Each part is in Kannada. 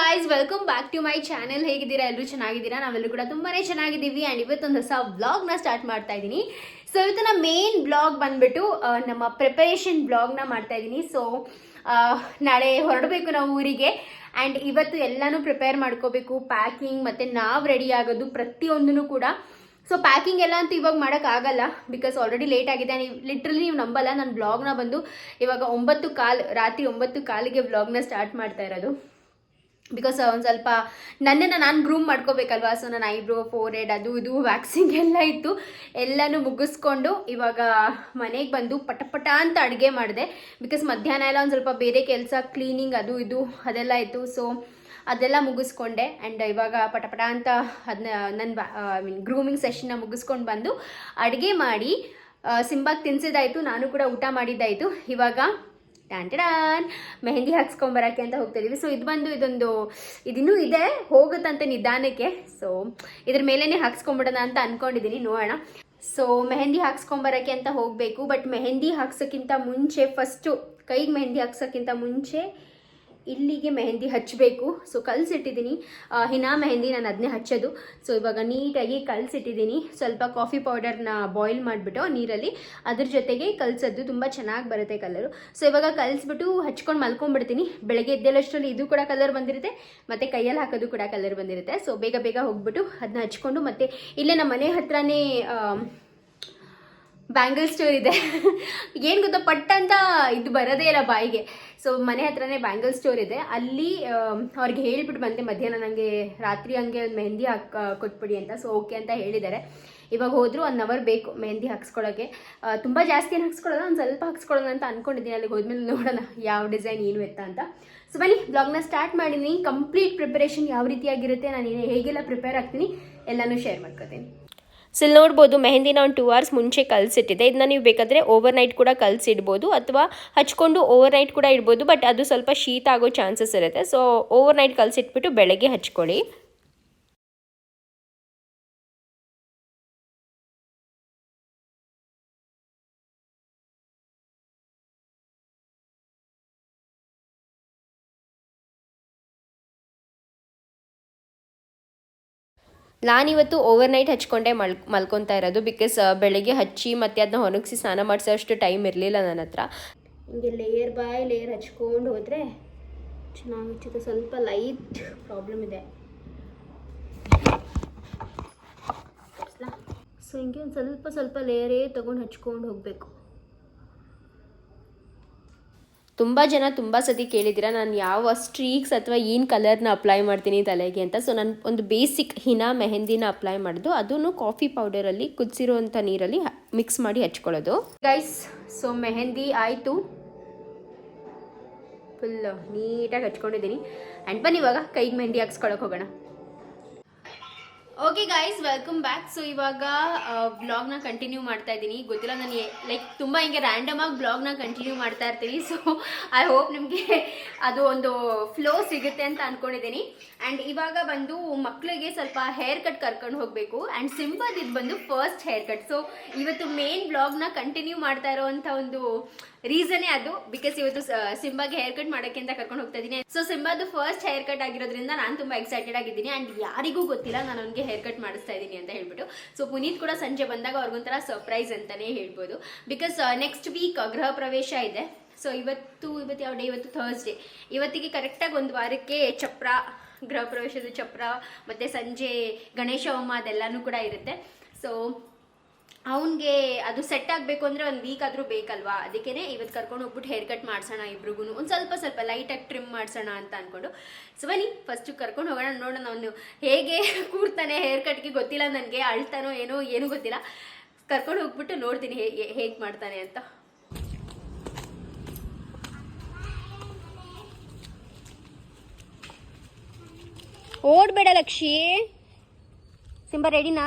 Guys welcome back to my channel ಹೇಗಿದ್ದೀರಾ? ಎಲ್ಲರೂ ಚೆನ್ನಾಗಿದ್ದೀರಾ? ನಾವೆಲ್ಲರೂ ಕೂಡ ತುಂಬಾ ಚೆನ್ನಾಗಿದ್ದೀವಿ. ಆ್ಯಂಡ್ ಇವತ್ತೊಂದು ಹೊಸ ವ್ಲಾಗ್ನ ಸ್ಟಾರ್ಟ್ ಮಾಡ್ತಾ ಇದ್ದೀನಿ. ಸೊ ಇವತ್ತಿನ ಮೇನ್ ಬ್ಲಾಗ್ ಬಂದ್ಬಿಟ್ಟು ನಮ್ಮ ಪ್ರಿಪರೇಷನ್ ಬ್ಲಾಗ್ನ ಮಾಡ್ತಾ ಇದ್ದೀನಿ. ಸೊ ನಾಳೆ ಹೊರಡಬೇಕು ನಾವು ಊರಿಗೆ. ಆ್ಯಂಡ್ ಇವತ್ತು ಎಲ್ಲನೂ ಪ್ರಿಪೇರ್ ಮಾಡ್ಕೋಬೇಕು. ಪ್ಯಾಕಿಂಗ್ ಮತ್ತು ನಾವು ರೆಡಿ ಆಗೋದು ಪ್ರತಿಯೊಂದೂ ಕೂಡ. ಸೊ ಪ್ಯಾಕಿಂಗ್ ಎಲ್ಲ ಅಂತೂ ಇವಾಗ ಮಾಡೋಕ್ಕಾಗಲ್ಲ ಬಿಕಾಸ್ ಆಲ್ರೆಡಿ ಲೇಟ್ ಆಗಿದೆ. ನೀವು ಲಿಟ್ರಲಿ ನೀವು ನಂಬಲ್ಲ. ನಾನು ಬ್ಲಾಗ್ನ ಬಂದು ಇವಾಗ ಒಂಬತ್ತು ಕಾಲು, ರಾತ್ರಿ ಒಂಬತ್ತು ಕಾಲಿಗೆ ಬ್ಲಾಗ್ನ ಸ್ಟಾರ್ಟ್ ಮಾಡ್ತಾ ಇರೋದು. ಬಿಕಾಸ್ ಒಂದು ಸ್ವಲ್ಪ ನನ್ನನ್ನು ನಾನು ಗ್ರೂಮ್ ಮಾಡ್ಕೋಬೇಕಲ್ವಾ? ಸೊ ನನ್ನ ಐಬ್ರೋ ಫೋರ್ ಹೆಡ್ ಅದು ಇದು ವ್ಯಾಕ್ಸಿಂಗ್ ಎಲ್ಲ ಇತ್ತು. ಎಲ್ಲನೂ ಮುಗಿಸ್ಕೊಂಡು ಇವಾಗ ಮನೆಗೆ ಬಂದು ಪಟ ಪಟ ಅಂತ ಅಡುಗೆ ಮಾಡಿದೆ. ಬಿಕಾಸ್ ಮಧ್ಯಾಹ್ನ ಎಲ್ಲ ಒಂದು ಸ್ವಲ್ಪ ಬೇರೆ ಕೆಲಸ ಕ್ಲೀನಿಂಗ್ ಅದು ಇದು ಅದೆಲ್ಲ ಇತ್ತು. ಸೊ ಅದೆಲ್ಲ ಮುಗಿಸ್ಕೊಂಡೆ. ಆ್ಯಂಡ್ ಇವಾಗ ಪಟ ಪಟ ಅಂತ ಅದನ್ನ ನನ್ನ ಐ ಮೀನ್ ಗ್ರೂಮಿಂಗ್ ಸೆಷನ್ನ ಮುಗಿಸ್ಕೊಂಡು ಬಂದು ಅಡುಗೆ ಮಾಡಿ ಸಿಂಬಾಗಿ ತಿನ್ಸಿದಾಯಿತು ನಾನು ಕೂಡ ಊಟ ಮಾಡಿದ್ದಾಯಿತು. ಇವಾಗ ಟ್ಯಾನ್ ಮೆಹಂದಿ ಹಾಕ್ಸ್ಕೊಂಬರಕ್ಕೆ ಅಂತ ಹೋಗ್ತಾ ಇದೀವಿ ಸೊ ಇದು ಬಂದು ಇದೊಂದು, ಇದಿನ್ನೂ ಇದೆ, ಹೋಗುತ್ತಂತೆ ನಿಧಾನಕ್ಕೆ. ಸೊ ಇದ್ರ ಮೇಲೇ ಹಾಕ್ಸ್ಕೊಂಬಿಡೋಣ ಅಂತ ಅನ್ಕೊಂಡಿದ್ದೀನಿ ನೋಡೋಣ. ಸೊ ಮೆಹಂದಿ ಹಾಕ್ಸ್ಕೊಂಬರಕ್ಕೆ ಅಂತ ಹೋಗಬೇಕು, ಬಟ್ ಮೆಹಂದಿ ಹಾಕ್ಸೋಕ್ಕಿಂತ ಮುಂಚೆ ಫಸ್ಟು ಕೈಗೆ ಮೆಹಂದಿ ಹಾಕ್ಸೋಕ್ಕಿಂತ ಮುಂಚೆ ಇಲ್ಲಿಗೆ ಮೆಹಂದಿ ಹಚ್ಚಬೇಕು ಸೊ ಕಲಸಿಟ್ಟಿದ್ದೀನಿ ಹಿನಾ ಮೆಹಂದಿ ನಾನು ಅದನ್ನೇ ಹಚ್ಚೋದು. ಸೊ ಇವಾಗ ನೀಟಾಗಿ ಕಲಸಿಟ್ಟಿದ್ದೀನಿ ಸ್ವಲ್ಪ ಕಾಫಿ ಪೌಡರ್ನ ಬಾಯ್ಲ್ ಮಾಡಿಬಿಟ್ಟು ನೀರಲ್ಲಿ ಅದ್ರ ಜೊತೆಗೆ ಕಲಸೋದು ತುಂಬ ಚೆನ್ನಾಗಿ ಬರುತ್ತೆ ಕಲರು ಸೊ ಇವಾಗ ಕಲಿಸ್ಬಿಟ್ಟು ಹಚ್ಕೊಂಡು ಮಲ್ಕೊಂಡ್ಬಿಡ್ತೀನಿ. ಬೆಳಗ್ಗೆ ಎದ್ದೇಳಷ್ಟರಲ್ಲಿ ಇದು ಕೂಡ ಕಲರ್ ಬಂದಿರುತ್ತೆ. ಮತ್ತು ಕೈಯಲ್ಲಿ ಹಾಕೋದು ಕೂಡ ಕಲರ್ ಬಂದಿರುತ್ತೆ. ಸೊ ಬೇಗ ಬೇಗ ಹೋಗ್ಬಿಟ್ಟು ಅದನ್ನ ಹಚ್ಕೊಂಡು ಮತ್ತು ಇಲ್ಲೇ ನಮ್ಮ ಮನೆ ಹತ್ರನೇ ಬ್ಯಾಂಗಲ್ ಸ್ಟೋರ್ ಇದೆ. ಏನು ಗೊತ್ತಾ ಪಟ್ ಅಂತ ಇದು ಬರೋದೇ ಇಲ್ಲ ಬಾಯಿಗೆ. ಸೊ ಮನೆ ಹತ್ರನೇ ಬ್ಯಾಂಗಲ್ ಸ್ಟೋರ್ ಇದೆ. ಅಲ್ಲಿ ಅವ್ರಿಗೆ ಹೇಳ್ಬಿಟ್ಟು ಬಂದೆ ಮಧ್ಯಾಹ್ನ ನನಗೆ ರಾತ್ರಿ ಹಂಗೆ ಒಂದು ಮೆಹಂದಿ ಹಾಕ್ ಕೊಟ್ಬಿಡಿ ಅಂತ. ಸೊ ಓಕೆ ಅಂತ ಹೇಳಿದ್ದಾರೆ. ಇವಾಗ ಹೋದರೂ ಒನ್ ಅವರ್ ಬೇಕು ಮೆಹಂದಿ ಹಾಕ್ಸ್ಕೊಳ್ಳೋಕ್ಕೆ ತುಂಬ ಜಾಸ್ತಿ ಏನು ಹಾಕ್ಸ್ಕೊಳ್ಳೋಣ ಒಂದು ಸ್ವಲ್ಪ ಹಾಕ್ಸ್ಕೊಳ್ಳೋಣ ಅಂತ ಅಂದ್ಕೊಂಡಿದ್ದೀನಿ ಅಲ್ಲಿಗೆ ಹೋದ್ಮೇಲೆ ನೋಡೋಣ ಯಾವ ಡಿಸೈನ್ ಏನು ಎತ್ತ ಅಂತ. ಸೊ ಬನ್ನಿ ಬ್ಲಾಗ್ನ ಸ್ಟಾರ್ಟ್ ಮಾಡಿದ್ದೀನಿ ಕಂಪ್ಲೀಟ್ ಪ್ರಿಪರೇಷನ್ ಯಾವ ರೀತಿಯಾಗಿರುತ್ತೆ, ನಾನು ಹೇಗೆಲ್ಲ ಪ್ರಿಪೇರ್ ಆಗ್ತೀನಿ, ಎಲ್ಲನೂ ಶೇರ್ ಮಾಡ್ಕೋತೀನಿ. ಸೊ ಇಲ್ಲಿ ನೋಡ್ಬೋದು, ಮೆಹಂದಿನ ಒಂದು ಟೂ ಅವರ್ಸ್ ಮುಂಚೆ ಕಲಸಿಟ್ಟಿದೆ. ಇದನ್ನ ನೀವು ಬೇಕಾದರೆ ಓವರ್ ನೈಟ್ ಕೂಡ ಕಲಸಿಡ್ಬೋದು ಅಥವಾ ಹಚ್ಕೊಂಡು ಓವರ್ ನೈಟ್ ಕೂಡ ಇಡ್ಬೋದು ಬಟ್ ಅದು ಸ್ವಲ್ಪ ಶೀತ ಆಗೋ ಚಾನ್ಸಸ್ ಇರುತ್ತೆ. ಸೊ ಓವರ್ ನೈಟ್ ಕಲಸಿಟ್ಬಿಟ್ಟು ಬೆಳಗ್ಗೆ ಹಚ್ಕೊಳ್ಳಿ. ನಾನಿವತ್ತು ಓವರ್ ನೈಟ್ ಹಚ್ಕೊಂಡೆ ಮಲ್, ಮಲ್ಕೊತಾ ಇರೋದು ಬಿಕಾಸ್ ಬೆಳಗ್ಗೆ ಹಚ್ಚಿ ಮತ್ತೆ ಅದನ್ನ ಒಣಗಿಸಿ ಸ್ನಾನ ಮಾಡಿಸೋ ಅಷ್ಟು ಟೈಮ್ ಇರಲಿಲ್ಲ ನನ್ನ ಹತ್ರ. ಹಿಂಗೆ ಲೇಯರ್ ಬಾಯ್ ಲೇಯರ್ ಹಚ್ಕೊಂಡು ಹೋದರೆ ಚೆನ್ನಾಗಿರ್ತದೆ ಸ್ವಲ್ಪ ಲೈಟ್ ಪ್ರಾಬ್ಲಮ್ ಇದೆ. ಸೊ ಹಿಂಗೆ ಒಂದು ಸ್ವಲ್ಪ ಸ್ವಲ್ಪ ಲೇಯರೇ ತೊಗೊಂಡು ಹಚ್ಕೊಂಡು ಹೋಗಬೇಕು. ತುಂಬ ಜನ ತುಂಬ ಸತಿ ಕೇಳಿದ್ದೀರ, ನಾನು ಯಾವ ಸ್ಟ್ರೀಕ್ಸ್ ಅಥವಾ ಏನು ಕಲರ್ನ ಅಪ್ಲೈ ಮಾಡ್ತೀನಿ ತಲೆಗೆ ಅಂತ. ಸೊ ನಾನು ಒಂದು ಬೇಸಿಕ್ ಹಿನಾ ಮೆಹಂದಿನ ಅಪ್ಲೈ ಮಾಡೋದು ಅದನ್ನು ಕಾಫಿ ಪೌಡರಲ್ಲಿ ಕುದಿಸಿರುವಂಥ ನೀರಲ್ಲಿ ಮಿಕ್ಸ್ ಮಾಡಿ ಹಚ್ಕೊಳ್ಳೋದು. ಗೈಸ್ ಸೊ ಮೆಹಂದಿ ಆಯಿತು. ಫುಲ್ ನೀಟಾಗಿ ಹಚ್ಕೊಂಡಿದ್ದೀನಿ. ಆ್ಯಂಡ್ ಬನ್ನಿ ಇವಾಗ ಕೈಗೆ ಮೆಹಂದಿ ಹಾಕ್ಸ್ಕೊಳಕ್ಕೆ ಹೋಗೋಣ. Okay guys welcome back so ಇವಾಗ ಬ್ಲಾಗ್ನ ಕಂಟಿನ್ಯೂ ಮಾಡ್ತಾ ಇದ್ದೀನಿ. ಗೊತ್ತಿಲ್ಲ, ನಾನು ಲೈಕ್ ತುಂಬ ಹಿಂಗೆ ರ್ಯಾಂಡಮ್ ಆಗಿ ಬ್ಲಾಗ್ನ ಕಂಟಿನ್ಯೂ ಮಾಡ್ತಾ ಇರ್ತೀನಿ. ಸೊ ಐ ಹೋಪ್ ನಿಮಗೆ ಅದು ಒಂದು ಫ್ಲೋ ಸಿಗುತ್ತೆ ಅಂತ ಅನ್ಕೊಂಡಿದ್ದೀನಿ. ಆ್ಯಂಡ್ ಇವಾಗ ಬಂದು ಮಕ್ಕಳಿಗೆ ಸ್ವಲ್ಪ ಹೇರ್ ಕಟ್ ಕರ್ಕೊಂಡು ಹೋಗಬೇಕು. ಆ್ಯಂಡ್ ಸಿಂಪಲ್ ಇದು ಬಂದು ಫಸ್ಟ್ ಹೇರ್ ಕಟ್ ಸೊ ಇವತ್ತು ಮೇನ್ ಬ್ಲಾಗ್ನ ಕಂಟಿನ್ಯೂ ಮಾಡ್ತಾ ಇರೋವಂಥ ಒಂದು ರೀಸನೇ ಅದು ಬಿಕಾಸ್ ಇವತ್ತು ಸಿಂಬಾಗೆ ಹೇರ್ ಕಟ್ ಮಾಡೋಕ್ಕೆ ಅಂತ ಕರ್ಕೊಂಡು ಹೋಗ್ತಾ ಇದ್ದೀನಿ ಸೊ ಸಿಂಬಾದು ಫಸ್ಟ್ ಹೇರ್ ಕಟ್ ಆಗಿರೋದ್ರಿಂದ ನಾನು ತುಂಬಾ ಎಕ್ಸೈಟೆಡ್ ಆಗಿದ್ದೀನಿ. ಅಂಡ್ ಯಾರಿಗೂ ಗೊತ್ತಿಲ್ಲ ನಾನು ಅವ್ನಿಗೆ ಹೇರ್ ಕಟ್ ಮಾಡಿಸ್ತಾ ಇದ್ದೀನಿ ಅಂತ ಹೇಳ್ಬಿಟ್ಟು. ಸೊ ಪುನೀತ್ ಕೂಡ ಸಂಜೆ ಬಂದಾಗ ಅವ್ರಿಗೊಂಥರ ಸರ್ಪ್ರೈಸ್ ಅಂತಲೇ ಹೇಳ್ಬೋದು. ಬಿಕಾಸ್ ನೆಕ್ಸ್ಟ್ ವೀಕ್ ಗೃಹ ಪ್ರವೇಶ ಇದೆ. ಸೊ ಇವತ್ತು ಇವತ್ತು ಯಾವ ಡೇ ಇವತ್ತು ಥರ್ಸ್ಡೇ ಇವತ್ತಿಗೆ ಕರೆಕ್ಟಾಗಿ ಒಂದು ವಾರಕ್ಕೆ ಚಪ್ರ, ಗೃಹ ಪ್ರವೇಶದ ಚಪ್ರ, ಮತ್ತು ಸಂಜೆ ಗಣೇಶ ಹೋಮ ಅದೆಲ್ಲನೂ ಕೂಡ ಇರುತ್ತೆ. ಸೊ ಅವನಿಗೆ ಅದು ಸೆಟ್ ಆಗಬೇಕು ಅಂದರೆ ಒಂದು ವೀಕ್ ಆದರೂ ಬೇಕಲ್ವಾ? ಅದಕ್ಕೇ ಇವತ್ತು ಕರ್ಕೊಂಡು ಹೋಗ್ಬಿಟ್ಟು ಹೇರ್ ಕಟ್ ಮಾಡಿಸೋಣ ಇಬ್ರಿಗೂ ಒಂದು ಸ್ವಲ್ಪ ಸ್ವಲ್ಪ ಲೈಟಾಗಿ ಟ್ರಿಮ್ ಮಾಡಿಸೋಣ ಅಂತ ಅಂದ್ಕೊಂಡು ಸೊ ಬನ್ನಿ ಫಸ್ಟು ಕರ್ಕೊಂಡು ಹೋಗೋಣ. ನೋಡೋಣ ಅವನು ಹೇಗೆ ಕೂರ್ತಾನೆ ಹೇರ್ ಕಟ್ಗೆ ಗೊತ್ತಿಲ್ಲ ನನಗೆ ಅಳ್ತಾನೋ ಏನೋ ಏನೂ ಗೊತ್ತಿಲ್ಲ. ಕರ್ಕೊಂಡು ಹೋಗ್ಬಿಟ್ಟು ನೋಡ್ತೀನಿ ಹೇಗೆ ಮಾಡ್ತಾನೆ ಅಂತ. ಓಡ್ಬೇಡ ಲಕ್ಷ್ಮಿ ಸಿಂಬ ರೆಡಿನಾ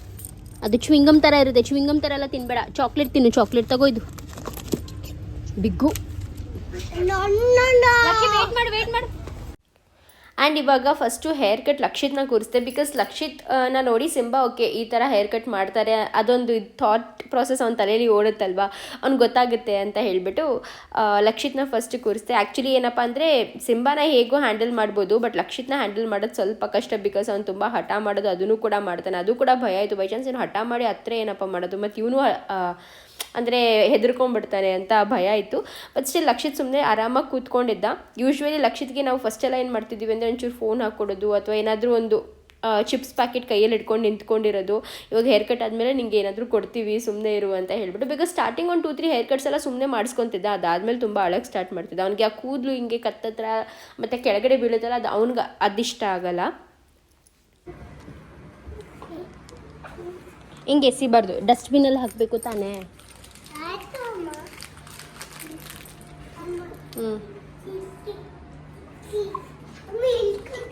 ಅದು ಚುವಿಂಗಮ್ ತರ ಇರುತ್ತೆ. ಚುವಿಂಗಮ್ ತರ ಎಲ್ಲ ತಿನ್ಬೇಡ. ಚಾಕ್ಲೇಟ್ ತಿನ್ನು. ಚಾಕ್ಲೇಟ್ ತಗೋ ಇದು. ಬಿಗ್ಗು. ವೇಟ್ ಮಾಡು ವೇಟ್ ಮಾಡು. ಆ್ಯಂಡ್ ಇವಾಗ ಫಸ್ಟು ಹೇರ್ ಕಟ್ ಲಕ್ಷಿತ್ನ ಕೂರಿಸ್ದೆ. ಬಿಕಾಸ್ ಲಕ್ಷಿತ್ ಆ, ನ ನೋಡಿ ಸಿಂಬ ಓಕೆ ಈ ಥರ ಹೇರ್ ಕಟ್ ಮಾಡ್ತಾರೆ. ಅದೊಂದು ಥಾಟ್ ಪ್ರಾಸೆಸ್ ಅವ್ನ ತಲೆಯಲ್ಲಿ ಓಡುತ್ತಲ್ವಾ? ಅವ್ನು ಗೊತ್ತಾಗುತ್ತೆ ಅಂತ ಹೇಳಿಬಿಟ್ಟು ಲಕ್ಷಿತ್ನ ಫಸ್ಟ್ ಕೂರಿಸ್ದೆ. ಆ್ಯಕ್ಚುಲಿ ಏನಪ್ಪ ಅಂದರೆ ಸಿಂಬಾನ ಹೇಗೂ ಹ್ಯಾಂಡಲ್ ಮಾಡ್ಬೋದು ಬಟ್ ಲಕ್ಷಿತ್ನ ಹ್ಯಾಂಡಲ್ ಮಾಡೋದು ಸ್ವಲ್ಪ ಕಷ್ಟ ಬಿಕಾಸ್ ಅವ್ನು ತುಂಬ ಹಠ ಮಾಡೋದು ಅದನ್ನು ಕೂಡ ಮಾಡ್ತಾನೆ. ಅದು ಕೂಡ ಭಯ ಆಯಿತು. ಬೈ ಚಾನ್ಸ್ ಏನು ಹಠ ಮಾಡಿ ಹತ್ರ ಏನಪ್ಪ ಮಾಡೋದು ಮತ್ತು ಇವನು ಅಂದರೆ ಹೆದರ್ಕೊಂಡ್ಬಿಡ್ತಾನೆ ಅಂತ ಭಯ ಇತ್ತು. ಬಟ್ ಸ್ಟಿಲ್ ಲಕ್ಷಿತ್ ಸುಮ್ಮನೆ ಆರಾಮಾಗಿ ಕೂತ್ಕೊಂಡಿದ್ದ. ಯೂಶ್ವಲಿ ಲಕ್ಷಿತ್ಗೆ ನಾವು ಫಸ್ಟ್ ಎಲ್ಲ ಏನು ಮಾಡ್ತಿದ್ದೀವಿ ಅಂದರೆ ಒಂಚೂರು ಫೋನ್ ಹಾಕ್ಕೊಡೋದು ಅಥವಾ ಏನಾದರೂ ಒಂದು ಚಿಪ್ಸ್ ಪ್ಯಾಕೆಟ್ ಕೈಯಲ್ಲಿ ಇಟ್ಕೊಂಡು ನಿಂತ್ಕೊಂಡಿರೋದು. ಇವಾಗ ಹೇರ್ ಕಟ್ ಆದಮೇಲೆ ನಿಂಗೆ ಏನಾದರೂ ಕೊಡ್ತೀವಿ ಸುಮ್ಮನೆ ಇರು ಅಂತ ಹೇಳ್ಬಿಟ್ಟು. ಬಿಕಾಸ್ ಸ್ಟಾರ್ಟಿಂಗ್ ಒಂದು ಟೂ ತ್ರೀ ಹೇರ್ ಕಟ್ಸ್ ಎಲ್ಲ ಸುಮ್ಮನೆ ಮಾಡಿಸ್ಕೊತಿದ್ದ. ಅದಾದಮೇಲೆ ತುಂಬ ಅಳಕ್ಕೆ ಸ್ಟಾರ್ಟ್ ಮಾಡ್ತಿದ್ದ. ಅವ್ನಿಗೆ ಆ ಕೂದಲು ಹಿಂಗೆ ಕತ್ತತ್ರ ಮತ್ತು ಕೆಳಗಡೆ ಬೀಳುತ್ತಲ್ಲ, ಅದು ಅವ್ನಿಗೆ ಅದಿಷ್ಟ ಆಗಲ್ಲ. ಹಿಂಗೆ ಎಸಿಬಾರ್ದು ಡಸ್ಟ್ಬಿನಲ್ಲಿ ಹಾಕಬೇಕು ತಾನೇ ಹ್ಞೂ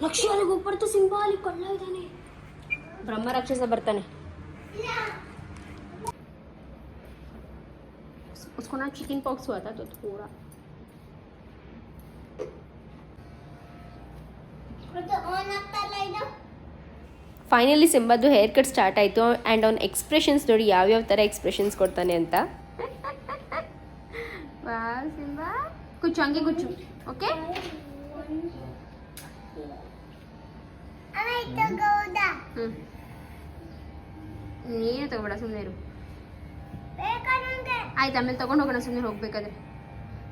ಲಕ್ಷ ಅಲ್ಲಿಗೆ ಹೋಗ್ಬಾರ್ದು ಸಿಂಬಾ ಅಲ್ಲಿ ಕೊಳ್ಳ ಇದ್ದಾನೆ ಬ್ರಹ್ಮ ರಾಕ್ಷಸ ಬರ್ತಾನೆ उसको ना चिकन पॉक्स हुआ था तो थोड़ा ಫೈನಲಿ ಸಿಂಬಾದು ಹೇರ್ ಕಟ್ ಸ್ಟಾರ್ಟ್ ಆಯಿತು ಆ್ಯಂಡ್ ಅವ್ನ ಎಕ್ಸ್ಪ್ರೆಷನ್ಸ್ ನೋಡಿ ಯಾವ್ಯಾವ ಥರ ಎಕ್ಸ್ಪ್ರೆಷನ್ಸ್ ಕೊಡ್ತಾನೆ ಅಂತ ಸಿಂಬಾ ಕುಚ್ಚು ಹಂಗೆ ಕುಚ್ಚು ಓಕೆ ಹ್ಞೂ ನೀನೇ ತಗೋಬೇಡ ಸುಮ್ಮನೆ ಇರು ಆಯ್ತು ಆಮೇಲೆ ತಗೊಂಡು ಹೋಗೋಣ ಸುಮ್ಮನೆ ಹೋಗ್ಬೇಕಾದ್ರೆ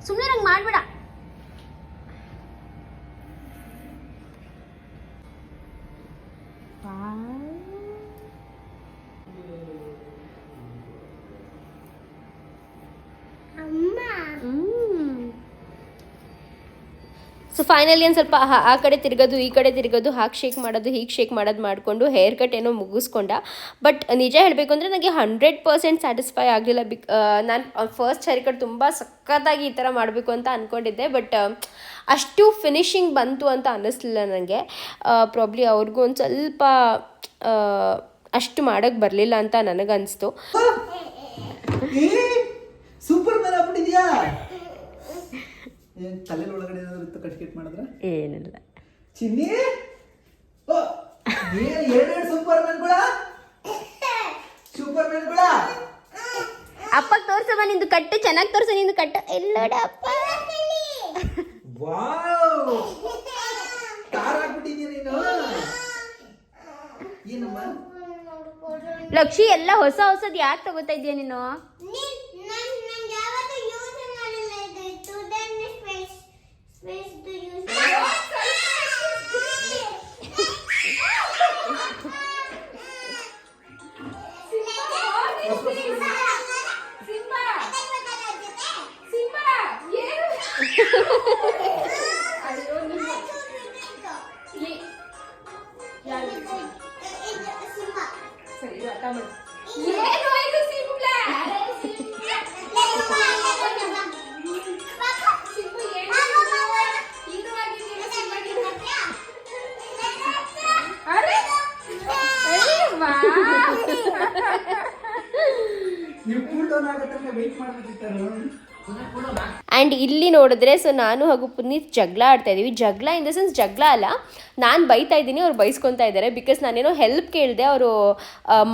ಸುಮ್ಮನೆ ನಂಗೆ ಮಾಡಬೇಡ ಸೊ ಫೈನಲಿ ಒಂದು ಸ್ವಲ್ಪ ಆ- ಕಡೆ ತಿರ್ಗೋದು ಈ ಕಡೆ ತಿರ್ಗೋದು ಹಾಗೆ ಶೇಕ್ ಮಾಡೋದು ಹೀಗೆ ಶೇಕ್ ಮಾಡೋದು ಮಾಡಿಕೊಂಡು ಹೇರ್ ಕಟ್ ಏನೋ ಮುಗಿಸ್ಕೊಂಡ ಬಟ್ ನಿಜ ಹೇಳಬೇಕು ಅಂದರೆ ನನಗೆ ಹಂಡ್ರೆಡ್ ಪರ್ಸೆಂಟ್ ಸ್ಯಾಟಿಸ್ಫೈ ಆಗಲಿಲ್ಲ ಬಿಕ್ ನಾನು ಫಸ್ಟ್ ಹೇರ್ ಕಟ್ ತುಂಬ ಸಖತ್ತಾಗಿ ಈ ಥರ ಮಾಡಬೇಕು ಅಂತ ಅಂದ್ಕೊಂಡಿದ್ದೆ ಬಟ್ ಅಷ್ಟು ಫಿನಿಶಿಂಗ್ ಬಂತು ಅಂತ ಅನ್ನಿಸ್ಲಿಲ್ಲ ನನಗೆ ಪ್ರಾಬ್ಲಿ ಅವ್ರಿಗೂ ಒಂದು ಸ್ವಲ್ಪ ಅಷ್ಟು ಮಾಡೋಕ್ಕೆ ಬರಲಿಲ್ಲ ಅಂತ ನನಗನ್ನಿಸ್ತು ಸೂಪರ್ ಏನ್ ತಲೆ ಒಳಗಡೆ ಏನಾದರೂ ಇತ್ತು ಕಟ್ಕಿಟ್ ಮಾಡಿದ್ರ? ಏನಿಲ್ಲ. ಚಿನ್ನಿ! ಓ, ಏನ್ ಎರಡೆರಡು ಸೂಪರ್ ಮ್ಯಾನ್ಗಳ ಸೂಪರ್ ಮ್ಯಾನ್ಗಳ ಅಪ್ಪ ತೋರ್ಸಮ್ಮ ನಿಂದು ಕಟ್ಟು ಚೆನ್ನಾಗಿ ತೋರ್ಸ ನಿಂದು ಕಟ್ಟು. ಎಲ್ಲೋಡ ಅಪ್ಪ. ವಾವ್! ಆಗ್ಬಿಟ್ಟಿದ್ಯಾ ನೀನು? ಏನಮ್ಮ? ಲಕ್ಷಿ ಎಲ್ಲ ಹೊಸ ಹೊಸದು ಯಾಕೆ ತಗೋತಾ ಇದೀಯ ನೀನು ಡೌನ್ ಆಗತ್ತೆ ವೆಯ್ಟ್ ಮಾಡ್ಬೇಕಿತ್ತಾರ ಆ್ಯಂಡ್ ಇಲ್ಲಿ ನೋಡಿದ್ರೆ ಸೊ ನಾನು ಹಾಗೂ ಪುನೀತ್ ಜಗಳ ಆಡ್ತಾ ಇದ್ದೀವಿ ಜಗಳ ಇನ್ ದ ಸೆನ್ಸ್ ಜಗಳ ಅಲ್ಲ, ನಾನು ಬೈತಾ ಇದ್ದೀನಿ, ಅವ್ರು ಬೈಸ್ಕೊತಾ ಇದ್ದಾರೆ. ಬಿಕಾಸ್ ನಾನೇನೋ ಹೆಲ್ಪ್ ಕೇಳಿದೆ, ಅವರು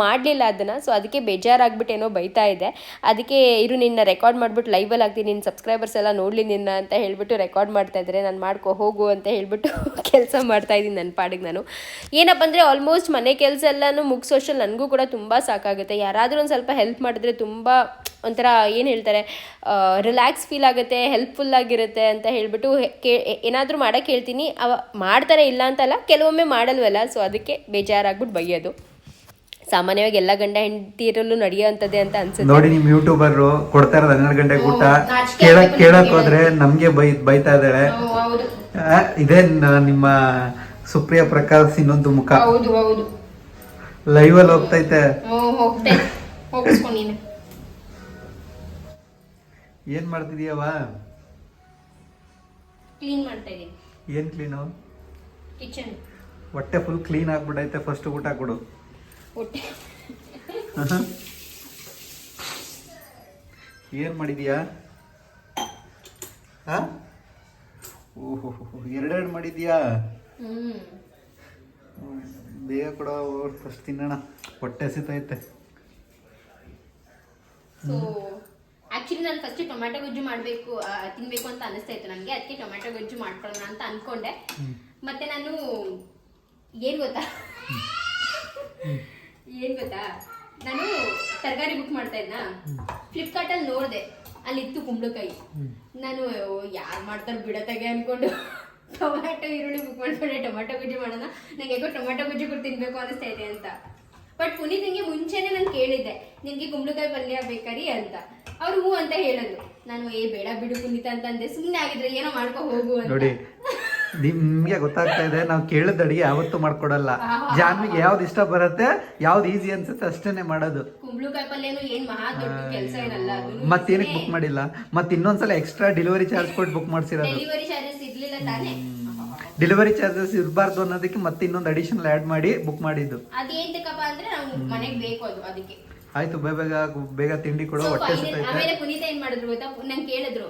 ಮಾಡಲಿಲ್ಲ ಅದನ್ನು. ಸೊ ಅದಕ್ಕೆ ಬೇಜಾರಾಗ್ಬಿಟ್ಟು ಏನೋ ಬೈತಾ ಇದೆ. ಅದಕ್ಕೆ ಇರು, ನಿನ್ನ ರೆಕಾರ್ಡ್ ಮಾಡಿಬಿಟ್ಟು ಲೈವಲ್ಲಿ ಆಗ್ತೀನಿ ನಿನ್ನ ಸಬ್ಸ್ಕ್ರೈಬರ್ಸ್ ಎಲ್ಲ ನೋಡಲಿ ನಿನ್ನ ಅಂತ ಹೇಳಿಬಿಟ್ಟು ರೆಕಾರ್ಡ್ ಮಾಡ್ತಾ ಇದ್ದಾರೆ. ನಾನು ಮಾಡ್ಕೊ, ಹೋಗು ಅಂತ ಹೇಳಿಬಿಟ್ಟು ಕೆಲಸ ಮಾಡ್ತಾ ಇದ್ದೀನಿ ನನ್ನ ಪಾಡಿಗೆ ನಾನು. ಏನಪ್ಪ ಅಂದರೆ ಆಲ್ಮೋಸ್ಟ್ ಮನೆ ಕೆಲಸ ಎಲ್ಲನೂ ಮುಗಿಸೋಷ್ಟಲ್ಲಿ ನನಗೂ ಕೂಡ ತುಂಬ ಸಾಕಾಗುತ್ತೆ. ಯಾರಾದರೂ ಒಂದು ಸ್ವಲ್ಪ ಹೆಲ್ಪ್ ಮಾಡಿದ್ರೆ ತುಂಬ ಒಂಥರ ಏನು ಹೇಳ್ತಾರೆ ರಿಲ್ಯಾಕ್ಸ್ ಫೀಲ್ ಆಗುತ್ತೆ ಹೆಲ್ಪ್ಫುಲ್ ಆಗಿರುತ್ತೆ ಅಂತ ಹೇಳಿಬಿಟ್ಟು ಕೇ ಏನಾದರೂ ಮಾಡೋಕ್ಕೆ ಹೇಳ್ತೀನಿ. ಅವ ಮಾಡ್ತಾರೆ ಇಲ್ಲ ಅಂತಲ್ಲ ಕೆಲವೊಮ್ಮೆ ಮಾಡಲ್ವಲ್ಲ ಸೊ ಅದಕ್ಕೆ ಬೇಜಾರಾಗ್ಬಿಟ್ಟು ಬೈಯೋದು. ಸಾಮಾನ್ಯವಾಗಿ ಎಲ್ಲ ಗಂಡ ಹೆಂಡತಿರಲ್ಲೂ ನಡೆಯುವಂತದ್ದೇ ಅಂತ ಅನ್ಸುತ್ತೆ. ನೋಡಿ ನಿಮ್ ಯೂಟ್ಯೂಬರ್ ಕೊಡ್ತಾ ಇರೋದು ಹನ್ನೆರಡು ಗಂಟೆಗೆ ಊಟ. ಕೇಳಕ್ ಕೇಳಕ್ ಹೋದ್ರೆ ನಮ್ಗೆ. ಬೈ ಬೈತಾ ಇದ್ದಾಳೆ. ಇದೇ ನಿಮ್ಮ ಸುಪ್ರಿಯ ಪ್ರಕಾಶ್ ಇನ್ನೊಂದು ಮುಖ. ಹೌದು ಹೌದು. ಲೈವ್ ಅಲ್ಲಿ ಹೋಗ್ತೈತೆ ಏನ್ ಮಾಡ್ತಿದೀಯವ ಕ್ಲೀನ್ ಮಾಡ್ತಾ ಇದೀನಿ. ಏನ್ ಕ್ಲೀನು ಕಿಚನ್ ಹೊಟ್ಟೆ ಫುಲ್ ಕ್ಲೀನ್ ಆಗ್ಬಿಟ್ಟೈತೆ ಫಸ್ಟ್ ಊಟ ಕೊಡು. ಹೊಟ್ಟೆ. ಏನ್ ಮಾಡಿದೀಯಾ? ಹಾ? ಓಹೋ ಎರಡೆರಡು ಮಾಡಿದ್ಯಾ? ಬೇಗ ಕೂಡ ಫಸ್ಟ್ ತಿನ್ನೋಣ. ಹೊಟ್ಟೆ ಹಸಿತೈತೆ. ಸೊ ನಾನು ಫಸ್ಟ್ ಟೊಮ್ಯಾಟೊ ಗೊಜ್ಜು ಮಾಡಬೇಕು ತಿನ್ಬೇಕು ಅಂತ ಅನಿಸ್ತಾ ಇತ್ತು ನನಗೆ ಅದಕ್ಕೆ ಟೊಮ್ಯಾಟೊ ಗೊಜ್ಜು ಮಾಡ್ಕೊಳ್ಳೋಣ ಅಂತ ಅನ್ಕೊಂಡೆ. ಮತ್ತೆ ನಾನು ಏನ್ ಗೊತ್ತಾ? ಏನ್ ಗೊತ್ತಾ? ನಾನು ತರಕಾರಿ ಬುಕ್ ಮಾಡ್ತಾ ಇದ್ನ? ಫ್ಲಿಪ್ಕಾರ್ಟ್ ಅಲ್ಲಿ ನೋಡಿದೆ. ಅಲ್ಲಿ ಇತ್ತು ಕುಂಬಳಕಾಯಿ ನಾನು ಯಾರು ಮಾಡ್ತಾರೆ ಬಿಡತ್ತಾಗೆ ಅನ್ಕೊಂಡು ಟೊಮ್ಯಾಟೊ ಈರುಳ್ಳಿ ಬುಕ್ ಮಾಡ್ಕೊಂಡೆ. ಟೊಮ್ಯಾಟೊ ಗೊಜ್ಜು ಮಾಡೋಣ. ನಂಗೆ ಯಾಕೋ ಟೊಮ್ಯಾಟೊ ಗೊಜ್ಜು ಕೂಡ ತಿನ್ಬೇಕು ಅನಿಸ್ತಾ ಇದೆ ಅಂತ. ಬಟ್ ಪುನೀತ್ ನಿಂಗೆ ಮುಂಚೆನೆ ನಾನು ಕೇಳಿದ್ದೆ. ನಿನ್ಗೆ ಕುಂಬಳಕಾಯಿ ಪಲ್ಯ ಬೇಕಾರಿ ಅಂತ. ಅವ್ರು ಹೂ ಅಂತ ಹೇಳಿದ್ರು ನಾನು ಏ ಬೇಡ ಬಿಡು ಪುನೀತ ಅಂತ ಅಂದೆ ಸುಮ್ಮನೆ ಆಗಿದ್ರೆ ಏನೋ ಮಾಡ್ಕೊ ಹೋಗು ಅಂತ. ನೋಡಿ ನಿಮ್ಗೆ ಗೊತ್ತಾಗ್ತಾ ಇದೆ ನಾವು ಕೇಳಿದ ಅಡಿಗೆ ಯಾವತ್ತೂ ಮಾಡ್ಕೊಡಲ್ಲ. ಜಾನ್ವಿಗೆ ಯಾವ್ದು ಇಷ್ಟ ಬರುತ್ತೆ ಯಾವ್ದು ಈಸಿ ಅನ್ಸುತ್ತೆ ಅಷ್ಟೇನೆ ಮಾಡೋದು. ಕುಂಬಳಕಾಯಿ ಪಲ್ಯನು ಏನ್ ಮಹಾ ದೊಡ್ಡ ಕೆಲಸ ಏನಲ್ಲ ಮತ್ತೇನಕ್ಕೆ ಬುಕ್ ಮಾಡಿಲ್ಲ? ಮತ್ತೆ ಇನ್ನೊಂದ್ಸಲ ಎಕ್ಸ್ಟ್ರಾ ಡೆಲಿವರಿ ಚಾರ್ಜ್ ಕೊಟ್ಟು ಬುಕ್ ಮಾಡ್ಸಿರೋದು. ಡೆಲಿವರಿ ಚಾರ್ಜಸ್ ಇರ್ಲಿಲ್ಲ ತಾನೇ? ಡೆಲಿವರಿ ಚಾರ್ಜಸ್ ಇರಬಾರ್ದು ಅನ್ನೋದಕ್ಕೆ ಮತ್ತೆ ಇನ್ನೊಂದು ಅಡಿಷನಲ್ ಆ್ಯಡ್ ಮಾಡಿ ಬುಕ್ ಮಾಡಿದ್ದು. ಅದೇಂತಕ್ಕಪ್ಪ ಅಂದ್ರೆ ನಾವು ಮನೆಗ್ ಬೇಕು ಅದು ಅದಕ್ಕೆ. ಆಯ್ತು ಬೇಗ ಬೇಗ ಬೇಗ ತಿಂಡಿ ಕೊಡು ಹೊಟ್ಟೆ ಸುತ್ತೈತೆ ಆಮೇಲೆ ಪುನೀತ ಏನ್ ಮಾಡಿದ್ರು ಗೊತ್ತಾ? ನಂಗೆ ಕೇಳಿದ್ರು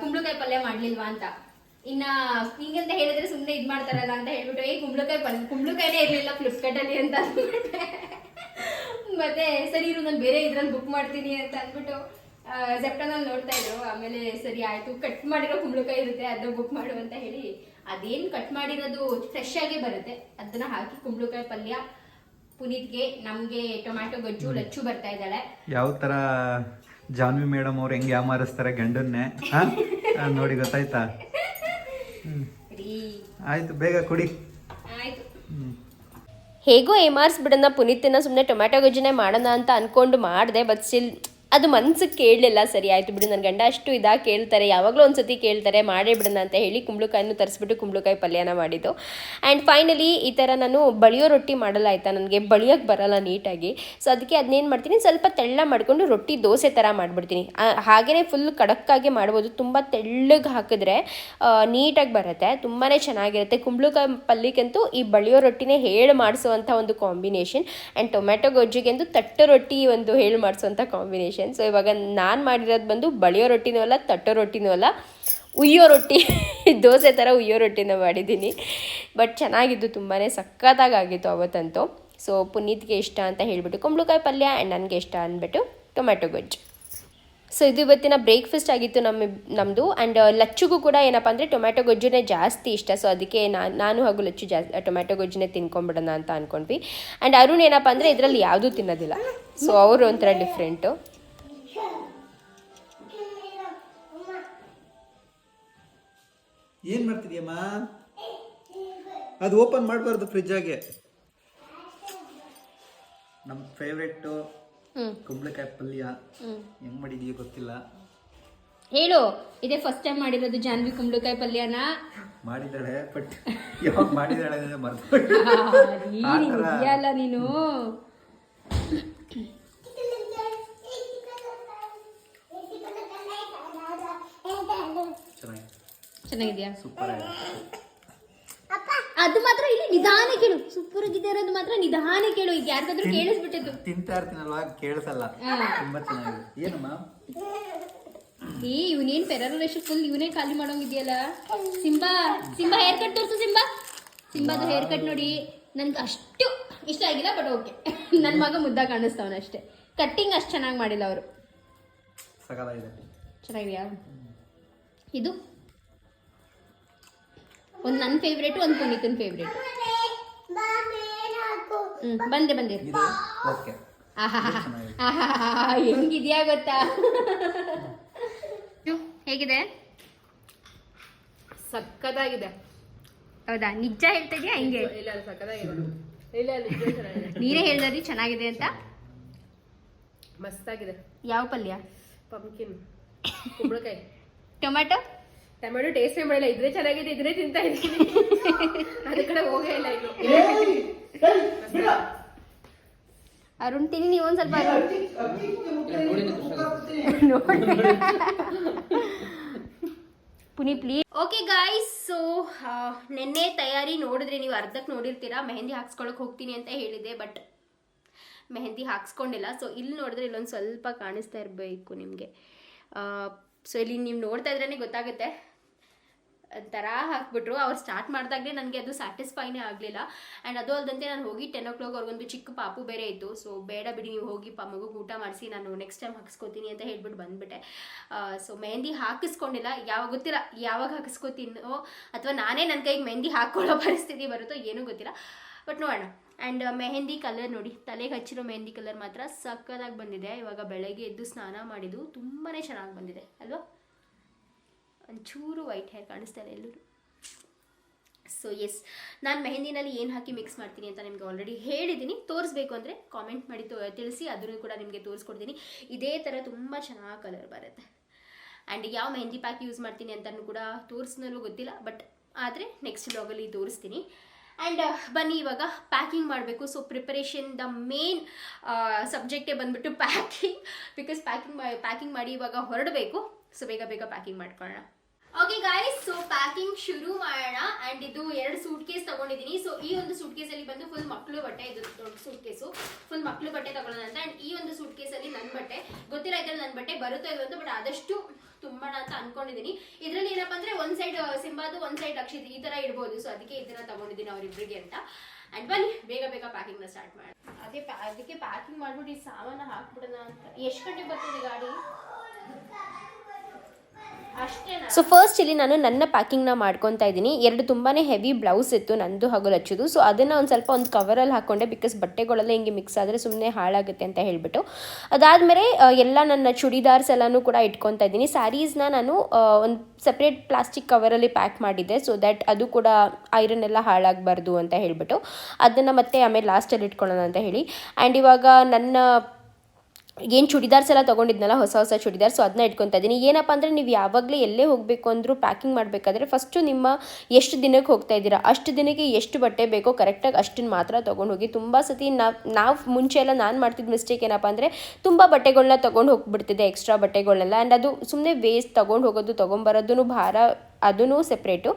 ಕುಂಬಳಕಾಯಿ ಪಲ್ಯ ಮಾಡ್ಲಿಲ್ವಾ ಅಂತ. ಇನ್ನ ಹಿಂಗಂತ ಹೇಳಿದ್ರೆ ಸುಮ್ನೆ ಇದ್ ಮಾಡ್ತಾರಲ್ಲ ಅಂತ ಹೇಳ್ಬಿಟ್ಟು ಏ ಕುಂಬಳಕಾಯಿ ಪಲ್ಯ ಕುಂಬಳಕಾಯಿನೇ ಇರ್ಲಿಲ್ಲ ಫ್ಲಿಪ್ಕಾರ್ಟ್ ಅಲ್ಲಿ ಅಂತ ಅಂದ್ಬಿಟ್ಟೆ. ಮತ್ತೆ ಸರಿ ಇರು ನಾನು ಬೇರೆ ಇದ್ರಲ್ಲಿ ಬುಕ್ ಮಾಡ್ತೀನಿ ಅಂತ ಅಂದ್ಬಿಟ್ಟು ಜೆಪ್ಟನಲ್ಲಿ ನೋಡ್ತಾ ಇದ್ರು. ಆಮೇಲೆ ಸರಿ ಆಯ್ತು ಕಟ್ ಮಾಡಿರೋ ಕುಂಬಳಕಾಯಿ ಇರುತ್ತೆ ಅದನ್ನ ಬುಕ್ ಮಾಡು ಅಂತ ಹೇಳಿ ಅದೇನ್ ಕಟ್ ಮಾಡಿರೋದು ಫ್ರೆಶ್ ಆಗೇ ಬರುತ್ತೆ. ಅದನ್ನ ಹಾಕಿ ಕುಂಬಳಕಾಯಿ ಪಲ್ಯ ಪುನೀತ್ಗೆ ನಮ್ಗೆ ಟೊಮ್ಯಾಟೊ ಗೊಜ್ಜು ಲಚ್ಚು ಬರ್ತಾ ಇದ್ದಾಳೆ. ಯಾವ ತರ ಜಾನ್ವಿ ಮೇಡಮ್ ಅವ್ರು ಹೆಂಗೆ ಯಾಮಾರಿಸ್ತಾರೆ ಗಂಡನ್ನೇ ನೋಡಿ ಗೊತ್ತಾಯ್ತಾ? ರೀ ಆಯ್ತು ಬೇಗ ಕುಡಿ. ಆಯ್ತು. ಹ್ಮ್. ಹೇಗೋ ಪುನೀತ್ ಪುನೀತಿನ ಸುಮ್ಮನೆ ಟೊಮ್ಯಾಟೊ ಗೊಜ್ಜನೆ ಮಾಡೋಣ ಅಂತ ಅಂದ್ಕೊಂಡು ಮಾಡಿದೆ ಬಟ್ ಸ್ಟಿಲ್ ಅದು ಮನ್ಸಿಗೆ ಕೇಳಲಿಲ್ಲ, ಸರಿ, ಆಯ್ತು ಬಿಡು ನನ್ನ ಗಂಡ ಅಷ್ಟು ಇದಾಗ ಕೇಳ್ತಾರೆ, ಯಾವಾಗಲೂ ಒಂದ್ಸತಿ ಕೇಳ್ತಾರೆ, ಮಾಡೇ ಬಿಡೋಣ ಅಂತ ಹೇಳಿ ಕುಂಬಳಕಾಯನ್ನು ತರಿಸ್ಬಿಟ್ಟು ಕುಂಬಳಕಾಯಿ ಪಲ್ಯನ ಮಾಡಿದ್ದು. ಆ್ಯಂಡ್ ಫೈನಲಿ ಈ ಥರ ನಾನು ಬಳಿಯೋ ರೊಟ್ಟಿ ಮಾಡಲ್ಲ ಆಯಿತಾ, ನನಗೆ ಬಳಿಯೋಕ್ಕೆ ಬರಲ್ಲ ನೀಟಾಗಿ. ಸೊ ಅದಕ್ಕೆ ಅದನ್ನೇನು ಮಾಡ್ತೀನಿ, ಸ್ವಲ್ಪ ತೆಳ್ಳ ಮಾಡಿಕೊಂಡು ರೊಟ್ಟಿ ದೋಸೆ ಥರ ಮಾಡಿಬಿಡ್ತೀನಿ. ಹಾಗೆಯೇ ಫುಲ್ ಕಡಕ್ಕಾಗಿ ಮಾಡ್ಬೋದು, ತುಂಬ ತೆಳ್ಳಗೆ ಹಾಕಿದ್ರೆ ನೀಟಾಗಿ ಬರುತ್ತೆ ತುಂಬಾ ಚೆನ್ನಾಗಿರುತ್ತೆ. ಕುಂಬಳಕಾಯಿ ಪಲ್ಯಕ್ಕಂತೂ ಈ ಬಳಿಯೋ ರೊಟ್ಟಿನೇ ಹೇಳಿ ಮಾಡಿಸುವಂಥ ಒಂದು ಕಾಂಬಿನೇಷನ್ ಆ್ಯಂಡ್ ಟೊಮ್ಯಾಟೊ ಗೊಜ್ಜಿಗೆಂದು ತಟ್ಟ ರೊಟ್ಟಿ ಒಂದು ಹೇಳಿ ಮಾಡಿಸುವಂಥ ಕಾಂಬಿನೇಷನ್. ಸೊ ಇವಾಗ ನಾನು ಮಾಡಿರೋದು ಬಂದು ಬಳಿಯೋ ರೊಟ್ಟಿನೂ ಅಲ್ಲ, ತಟ್ಟೋ ರೊಟ್ಟಿನೂ ಅಲ್ಲ, ಉಯ್ಯೋ ರೊಟ್ಟಿ. ದೋಸೆ ಥರ ಉಯ್ಯೋ ರೊಟ್ಟಿನ ಮಾಡಿದ್ದೀನಿ. ಬಟ್ ಚೆನ್ನಾಗಿದ್ದು ತುಂಬಾ ಸಖತ್ತಾಗಿತ್ತು ಅವತ್ತಂತೂ. ಸೊ ಪುನೀತ್ಗೆ ಇಷ್ಟ ಅಂತ ಹೇಳಿಬಿಟ್ಟು ಕುಂಬಳಕಾಯಿ ಪಲ್ಯ ಆ್ಯಂಡ್ ನನಗೆ ಇಷ್ಟ ಅಂದ್ಬಿಟ್ಟು ಟೊಮ್ಯಾಟೊ ಗೊಜ್ಜು. ಸೊ ಇದು ಇವತ್ತಿನ ಬ್ರೇಕ್ಫಾಸ್ಟ್ ಆಗಿತ್ತು ನಮ್ಮ ನಮ್ಮದು ಆ್ಯಂಡ್ ಲಚ್ಚುಗೂ ಕೂಡ ಏನಪ್ಪ ಅಂದರೆ ಟೊಮ್ಯಾಟೊ ಗೊಜ್ಜುನೇ ಜಾಸ್ತಿ ಇಷ್ಟ. ಸೊ ಅದಕ್ಕೆ ನಾನು ನಾನು ಹಾಗೂ ಲಚ್ಚು ಜಾಸ್ತಿ ಟೊಮ್ಯಾಟೊ ಗೊಜ್ಜುನೇ ತಿನ್ಕೊಂಬಿಡೋಣ ಅಂತ ಅಂದ್ಕೊಂಡ್ವಿ ಆ್ಯಂಡ್ ಅರುಣ್ ಏನಪ್ಪ ಅಂದರೆ ಇದರಲ್ಲಿ ಯಾವುದೂ ತಿನ್ನೋದಿಲ್ಲ. ಸೊ ಅವರು ಒಂಥರ ಡಿಫ್ರೆಂಟು ಏನ್ ಮಾಡ್ತಿದ್ಯಮ್ಮ? ಅದು ಓಪನ್ ಮಾಡಬಾರ್ದು ಫ್ರಿಜ್ಜಾಗೆ ನಮ್ಮ ಫೇವ್ರೆಟ್ಟು ಕುಂಬಳಕಾಯಿ ಪಲ್ಯ ಹೆಂಗೆ ಮಾಡಿದೀಯ ಗೊತ್ತಿಲ್ಲ. ಹೇಳು ಇದೇ ಫಸ್ಟ್ ಟೈಮ್ ಮಾಡಿರೋದು ಜಾನ್ವಿ ಕುಂಬಳಕಾಯಿ ಪಲ್ಯನ? ಮಾಡಿದಾಳೆ ಬಟ್ ಯಾವಾಗ ಮಾಡಿದಾಳೆ ಅಂದ್ರೆ ಮರ್ತು ನೀನು ಆ ಥರ. ಇದೆಯಲ್ಲ ನೀನು ಚೆನ್ನಾಗಿ ಚೆನ್ನಾಗಿದ್ಯಾ? ಸೂಪರ್ ಆಗಿದೆ. ಅದು ಮಾತ್ರ ಇಲ್ಲಿ ನಿಧಾನ ಕೇಳು. ಸೂಪರ್ ಆಗಿದೆ ಅನ್ನೋದು ಮಾತ್ರ ನಿಧಾನ ಕೇಳು. ಈಗ ಯಾರಿಗಾದ್ರೂ ಕೇಳಿಸ್ಬಿಟ್ಟಿದ್ದು. ತಿಂತಾ ಇರ್ತೀನಲ್ವಾ ಕೇಳಿಸಲ್ಲ. ತುಂಬಾ ಚೆನ್ನಾಗಿದೆ. ಏನಮ್ಮ ಏ ಇವನೇನ್ ಪೆರರೇಶ್ ಫುಲ್ ಇವನೇ ಖಾಲಿ ಮಾಡೋಂಗಿದೆಯಲ್ಲ? ಸಿಂಬಾ ಸಿಂಬಾ ಹೇರ್ ಕಟ್ ತೋರ್ಸು ಸಿಂಬಾ. ಸಿಂಬಾದು ಹೇರ್ ಕಟ್ ನೋಡಿ ನನ್ಗೆ ಅಷ್ಟು ಇಷ್ಟ ಆಗಿಲ್ಲ ಬಟ್ ಓಕೆ ನನ್ನ ಮಗ ಮುದ್ದ ಕಾಣಿಸ್ತಾವನ ಅಷ್ಟೇ ಕಟ್ಟಿಂಗ್ ಅಷ್ಟು ಚೆನ್ನಾಗಿ ಮಾಡಿಲ್ಲ ಅವರು. ಚೆನ್ನಾಗಿದೆಯಾ? ಇದು ಒಂದು ನನ್ನ ಫೇವ್ರೇಟು ಒಂದು ಪುನೀತನ ಫೇವ್ರೇಟು ಹ್ಞೂ ಬಂದೆ ಬಂದೆ. ಓಕೆ. ಹೆಂಗಿದ್ಯಾ ಗೊತ್ತಾ? ಹೇಗಿದೆ? ಸಕ್ಕದಾಗಿದೆ. ಹೌದಾ? ನಿಜ ಹೇಳ್ತಾ ಇದೆಯಾ ಹಿಂಗೆ? ಇಲ್ಲ ನೀನೇ ಹೇಳ್ದರಿ ಚೆನ್ನಾಗಿದೆ. ಅಂತ? ಮಸ್ತಾಗಿದೆ. ಯಾವ ಪಲ್ಯ? ಪಂಪ್ಕಿನ್ ಕುಂಬಳಕಾಯಿ. ಟೊಮ್ಯಾಟೊ? ಟೊಮೆಟೊ ಟೇಸ್ಟ್ ಮಾಡಿಲ್ಲ ಇದ್ರೆ ಚೆನ್ನಾಗಿದೆ ಇದ್ರೆ ತಿಂತಾ ಇದ್ದೀನಿ. ಅದ್ರ ಕಡೆ ಹೋಗೇ ಇಲ್ಲ ಇದು ಅರುಣ್ ತಿನ್ನಿ ನೀವು ಒಂದ್ ಸ್ವಲ್ಪ Puni please okay guys so ನಿನ್ನೆ ತಯಾರಿ ನೋಡಿದ್ರೆ ನೀವು ಅರ್ಧಕ್ಕೆ ನೋಡಿರ್ತೀರಾ ಮೆಹಂದಿ ಹಾಕ್ಸ್ಕೊಳಕ್ ಹೋಗ್ತೀನಿ ಅಂತ ಹೇಳಿದೆ ಬಟ್ ಮೆಹಂದಿ ಹಾಕ್ಸ್ಕೊಂಡಿಲ್ಲ. ಸೊ ಇಲ್ಲಿ ನೋಡಿದ್ರೆ ಇಲ್ಲೊಂದು ಸ್ವಲ್ಪ ಕಾಣಿಸ್ತಾ ಇರಬೇಕು ನಿಮಗೆ. ಸೊ ಇಲ್ಲಿ ನೀವು ನೋಡ್ತಾ ಇದ್ರೇ ಗೊತ್ತಾಗುತ್ತೆ. ಒಂಥರ ಹಾಕ್ಬಿಟ್ರು. ಅವ್ರು ಸ್ಟಾರ್ಟ್ ಮಾಡಿದಾಗಲೇ ನನಗೆ ಅದು ಸ್ಯಾಟಿಸ್ಫೈನೇ ಆಗಲಿಲ್ಲ. ಆ್ಯಂಡ್ ಅದು ಅಲ್ಲದಂತೆ ನಾನು ಹೋಗಿ ಟೆನ್ ಓ ಕ್ಲಾಕ್ ಅವ್ರಿಗೊಂದು ಚಿಕ್ಕ ಪಾಪು ಬೇರೆ ಇತ್ತು. ಸೊ ಬೇಡ ಬಿಡಿ, ನೀವು ಹೋಗಿ ಪಾ ಮಗುಗೆ ಊಟ ಮಾಡಿಸಿ, ನಾನು ನೆಕ್ಸ್ಟ್ ಟೈಮ್ ಹಾಕಿಸ್ಕೋತೀನಿ ಅಂತ ಹೇಳ್ಬಿಟ್ಟು ಬಂದುಬಿಟ್ಟೆ. ಸೊ ಮೆಹಂದಿ ಹಾಕಿಸ್ಕೊಂಡಿಲ್ಲ. ಯಾವಾಗ ಗೊತ್ತಿಲ್ಲ, ಯಾವಾಗ ಹಾಕಿಸ್ಕೋತೀನೋ ಅಥವಾ ನಾನೇ ನನ್ನ ಕೈಗೆ ಮೆಹಂದಿ ಹಾಕ್ಕೊಳ್ಳೋ ಪರಿಸ್ಥಿತಿ ಬರುತ್ತೋ ಏನೂ ಗೊತ್ತಿಲ್ಲ. ಬಟ್ ನೋಡೋಣ. ಆ್ಯಂಡ್ ಮೆಹಂದಿ ಕಲರ್ ನೋಡಿ, ತಲೆಗೆ ಹಚ್ಚಿರೋ ಮೆಹಂದಿ ಕಲರ್ ಮಾತ್ರ ಸಕ್ಕತ್ತಾಗಿ ಬಂದಿದೆ. ಇವಾಗ ಬೆಳಗ್ಗೆ ಎದ್ದು ಸ್ನಾನ ಮಾಡಿದ್ದು ತುಂಬಾ ಚೆನ್ನಾಗಿ ಬಂದಿದೆ, ಅಲ್ವಾ? ಒಂಚೂರು ವೈಟ್ ಹೇರ್ ಕಾಣಿಸ್ತಾ ಇದೆ ಎಲ್ಲರೂ. ಸೊ ಎಸ್ ನಾನು ಮೆಹಂದಿನಲ್ಲಿ ಏನು ಹಾಕಿ ಮಿಕ್ಸ್ ಮಾಡ್ತೀನಿ ಅಂತ ನಿಮಗೆ ಆಲ್ರೆಡಿ ಹೇಳಿದ್ದೀನಿ ತೋರಿಸ್ಬೇಕು ಅಂದರೆ ಕಾಮೆಂಟ್ ಮಾಡಿ ತೋ, ತಿಳಿಸಿ ಅದನ್ನು ಕೂಡ ನಿಮಗೆ ತೋರಿಸ್ಕೊಡ್ತೀನಿ. ಇದೇ ಥರ ತುಂಬ ಚೆನ್ನಾಗಿ ಕಲರ್ ಬರುತ್ತೆ. ಆ್ಯಂಡ್ ಯಾವ ಮೆಹಂದಿ ಪ್ಯಾಕ್ ಯೂಸ್ ಮಾಡ್ತೀನಿ ಅಂತಲೂ ಕೂಡ ತೋರಿಸ್ನಲ್ಲೂ ಗೊತ್ತಿಲ್ಲ ಬಟ್ ಆದರೆ ನೆಕ್ಸ್ಟ್ ಬ್ಲಾಗಲ್ಲಿ ತೋರಿಸ್ತೀನಿ. ಆ್ಯಂಡ್ ಬನ್ನಿ, ಇವಾಗ ಪ್ಯಾಕಿಂಗ್ ಮಾಡಬೇಕು. ಸೊ ಪ್ರಿಪರೇಷನ್ ದ ಮೇನ್ ಸಬ್ಜೆಕ್ಟೇ ಬಂದ್ಬಿಟ್ಟು ಪ್ಯಾಕಿಂಗ್ ಬಿಕಾಸ್ ಪ್ಯಾಕಿಂಗ್ ಪ್ಯಾಕಿಂಗ್ ಮಾಡಿ ಇವಾಗ ಹೊರಡಬೇಕು. ಸೊ ಬೇಗ ಬೇಗ ಪ್ಯಾಕಿಂಗ್ ಮಾಡ್ಕೊಳ್ಳೋಣ. ಓಕೆ ಗಾಯ್ಸ್ ಸೊ ಪ್ಯಾಕಿಂಗ್ ಶುರು ಮಾಡೋಣ. ಆ್ಯಂಡ್ ಇದು ಎರಡು ಸೂಟ್ ಕೇಸ್ ತೊಗೊಂಡಿದ್ದೀನಿ. ಸೊ ಈ ಒಂದು ಸೂಟ್ ಕೇಸಲ್ಲಿ ಬಂದು ಫುಲ್ ಮಕ್ಕಳು ಬಟ್ಟೆ ಇದು ದೊಡ್ಡ ಸೂಟ್ ಕೇಸು ಫುಲ್ ಮಕ್ಕಳು ಬಟ್ಟೆ ತಗೊಳ್ಳೋಣ ಅಂತ. ಆ್ಯಂಡ್ ಈ ಒಂದು ಸೂಟ್ ಕೇಸಲ್ಲಿ ನನ್ನ ಬಟ್ಟೆ. ಗೊತ್ತಿಲ್ಲ ಇದ್ರಲ್ಲಿ ನನ್ನ ಬಟ್ಟೆ ಬರುತ್ತೋ ಇಲ್ಲ ಅಂತ ಬಟ್ ಆದಷ್ಟು ತುಂಬೋಣ ಅಂತ ಅನ್ಕೊಂಡಿದ್ದೀನಿ ಇದ್ರಲ್ಲಿ ಏನಪ್ಪಾ ಅಂದ್ರೆ ಒಂದ್ ಸೈಡ್ ಸಿಂಬಾದು, ಒಂದ್ ಸೈಡ್ ಅಕ್ಷಿತ್ ಈ ತರ ಇಡ್ಬೋದು ಸೊ ಅದಕ್ಕೆ ಇದನ್ನ ತಗೊಂಡಿದ್ದೀನಿ ಅವ್ರಿಬ್ರಿಗೆ ಅಂತ. ಅಂಡ್ ಬನ್ನಿ, ಬೇಗ ಬೇಗ ಪ್ಯಾಕಿಂಗ್ನ ಸ್ಟಾರ್ಟ್ ಮಾಡಿ. ಅದೇ ಅದಕ್ಕೆ ಪ್ಯಾಕಿಂಗ್ ಮಾಡ್ಬಿಟ್ಟು ಈ ಸಾಮಾನ ಹಾಕ್ಬಿಡೋಣ ಅಂತ. ಎಷ್ಟು ಗಂಟೆಗೆ ಬರ್ತದೆ ಗಾಡಿ? ಸೊ ಫಸ್ಟ್ ಇಲ್ಲಿ ನಾನು ನನ್ನ ಪ್ಯಾಕಿಂಗ್ನ ಮಾಡ್ಕೊತಾ ಇದ್ದೀನಿ. ಎರಡು ತುಂಬಾ ಹೆವಿ ಬ್ಲೌಸ್ ಇತ್ತು, ನಂದು ಹಗಲು ಹಚ್ಚೋದು ಸೊ ಅದನ್ನು ಒಂದು ಸ್ವಲ್ಪ ಒಂದು ಕವರಲ್ಲಿ ಹಾಕ್ಕೊಂಡೆ ಬಿಕಾಸ್ ಬಟ್ಟೆಗಳೆಲ್ಲ ಹಿಂಗೆ ಮಿಕ್ಸ್ ಆದರೆ ಸುಮ್ಮನೆ ಹಾಳಾಗುತ್ತೆ ಅಂತ ಹೇಳಿಬಿಟ್ಟು. ಅದಾದಮೇಲೆ ಎಲ್ಲ ನನ್ನ ಚೂಡಿದಾರ್ಸ್ ಎಲ್ಲನೂ ಕೂಡ ಇಟ್ಕೊತಾ ಇದ್ದೀನಿ. ಸ್ಯಾರೀಸ್ನ ನಾನು ಒಂದು ಸಪ್ರೇಟ್ ಪ್ಲಾಸ್ಟಿಕ್ ಕವರಲ್ಲಿ ಪ್ಯಾಕ್ ಮಾಡಿದ್ದೆ ಸೊ ದ್ಯಾಟ್ ಅದು ಕೂಡ ಐರನ್ ಎಲ್ಲ ಹಾಳಾಗಬಾರ್ದು ಅಂತ ಹೇಳಿಬಿಟ್ಟು. ಅದನ್ನು ಮತ್ತೆ ಆಮೇಲೆ ಲಾಸ್ಟಲ್ಲಿ ಇಟ್ಕೊಳ್ಳೋಣ ಅಂತ ಹೇಳಿ. ಆ್ಯಂಡ್ ಇವಾಗ ನನ್ನ ಏನು ಚೂಡಿದಾರ್ಸ್ ಎಲ್ಲ ತೊಗೊಂಡಿದ್ನಲ್ಲ, ಹೊಸ ಹೊಸ ಚೂಡಿದಾರ್ ಸೊ ಅದನ್ನ ಇಟ್ಕೊತಾ ಇದ್ದೀನಿ ಏನಪ್ಪ ಅಂದರೆ ನೀವು ಯಾವಾಗಲೇ ಎಲ್ಲೇ ಹೋಗಬೇಕು ಅಂದರೂ ಪ್ಯಾಕಿಂಗ್ ಮಾಡಬೇಕಾದ್ರೆ ಫಸ್ಟು ನಿಮ್ಮ ಎಷ್ಟು ದಿನಕ್ಕೆ ಹೋಗ್ತಾ ಇದ್ದೀರಾ? ಅಷ್ಟು ದಿನಕ್ಕೆ ಎಷ್ಟು ಬಟ್ಟೆ ಬೇಕೋ ಕರೆಕ್ಟಾಗಿ ಅಷ್ಟನ್ನು ಮಾತ್ರ ತೊಗೊಂಡು ಹೋಗಿ ತುಂಬ ಸತಿ ನಾವು ನಾವು ಮುಂಚೆ ಎಲ್ಲ ನಾನು ಮಾಡ್ತಿದ್ದ ಮಿಸ್ಟೇಕ್ ಏನಪ್ಪ ಅಂದರೆ ತುಂಬ ಬಟ್ಟೆಗಳನ್ನ ತೊಗೊಂಡು ಹೋಗ್ಬಿಡ್ತಿದ್ದೆ ಎಕ್ಸ್ಟ್ರಾ ಬಟ್ಟೆಗಳನ್ನೆಲ್ಲ ಆ್ಯಂಡ್ ಅದು ಸುಮ್ಮನೆ ವೇಸ್ಟ್ ತೊಗೊಂಡು ಹೋಗೋದು ತೊಗೊಂಬರೋದು ಭಾರ ಅದೂ ಸೆಪ್ರೇಟು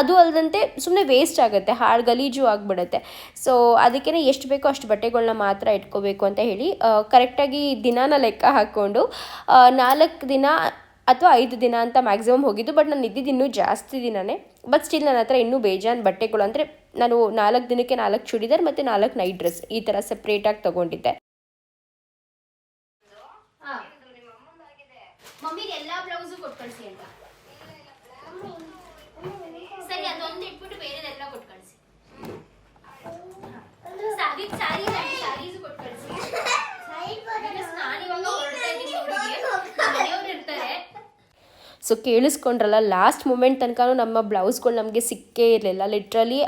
ಅದು ಅಲ್ಲದಂತೆ ಸುಮ್ಮನೆ ವೇಸ್ಟ್ ಆಗುತ್ತೆ, ಹಾಳು ಗಲೀಜು ಆಗಿಬಿಡುತ್ತೆ. ಸೊ ಅದಕ್ಕೇ ಎಷ್ಟು ಬೇಕೋ ಅಷ್ಟು ಬಟ್ಟೆಗಳನ್ನ ಮಾತ್ರ ಇಟ್ಕೋಬೇಕು ಅಂತ ಹೇಳಿ ಕರೆಕ್ಟಾಗಿ ದಿನಾನ ಲೆಕ್ಕ ಹಾಕ್ಕೊಂಡು ನಾಲ್ಕು ದಿನ ಅಥವಾ ಐದು ದಿನ ಅಂತ ಮ್ಯಾಕ್ಸಿಮಮ್ ಹೋಗಿದ್ದು ಬಟ್ ನಾನು ಇದ್ದಿದ್ದು ಇನ್ನೂ ಜಾಸ್ತಿ ದಿನನೇ. ಬಟ್ ಸ್ಟಿಲ್ ನನ್ನ ಹತ್ರ ಇನ್ನೂ ಬೇಜಾನ್ ಬಟ್ಟೆಗಳು ಅಂದರೆ, ನಾನು ನಾಲ್ಕು ದಿನಕ್ಕೆ ನಾಲ್ಕು ಚೂಡಿದಾರ್ ಮತ್ತು ನಾಲ್ಕು ನೈಟ್ ಡ್ರೆಸ್ ಈ ಥರ ಸಪ್ರೇಟಾಗಿ ತೊಗೊಂಡಿದ್ದೆ. ಮಮ್ಮಿಗೆ ಎಲ್ಲ ಬ್ಲೌಸು ಕೊಟ್ಟು ಅಂತ ಸರಿ ಅದೊಂದು ಇಟ್ಬಿಟ್ಟು ಬೇರೆದೆಲ್ಲ ಕೊಟ್ಟು ಕಳಿಸಿ ಸಾರಿ ಸಾರಿ ಸ್ಯಾರೀಸ್ ಕೊಟ್ಟು ಕಳಿಸಿ ನಾನು ಇವಾಗ ಹೊರಡ್ತಾ ಇದ್ದೀನಿ ಊರಿಗೆ ಮನೆಯವ್ರು ಇರ್ತಾರೆ ಸೊ ಕೇಳಿಸ್ಕೊಂಡ್ರಲ್ಲ ಲಾಸ್ಟ್ ಮೂಮೆಂಟ್ ತನಕ ನಮ್ಮ ಬ್ಲೌಸ್ಗಳು ನಮಗೆ ಸಿಕ್ಕೇ ಇರಲಿಲ್ಲ. ಲಿಟ್ರಲಿ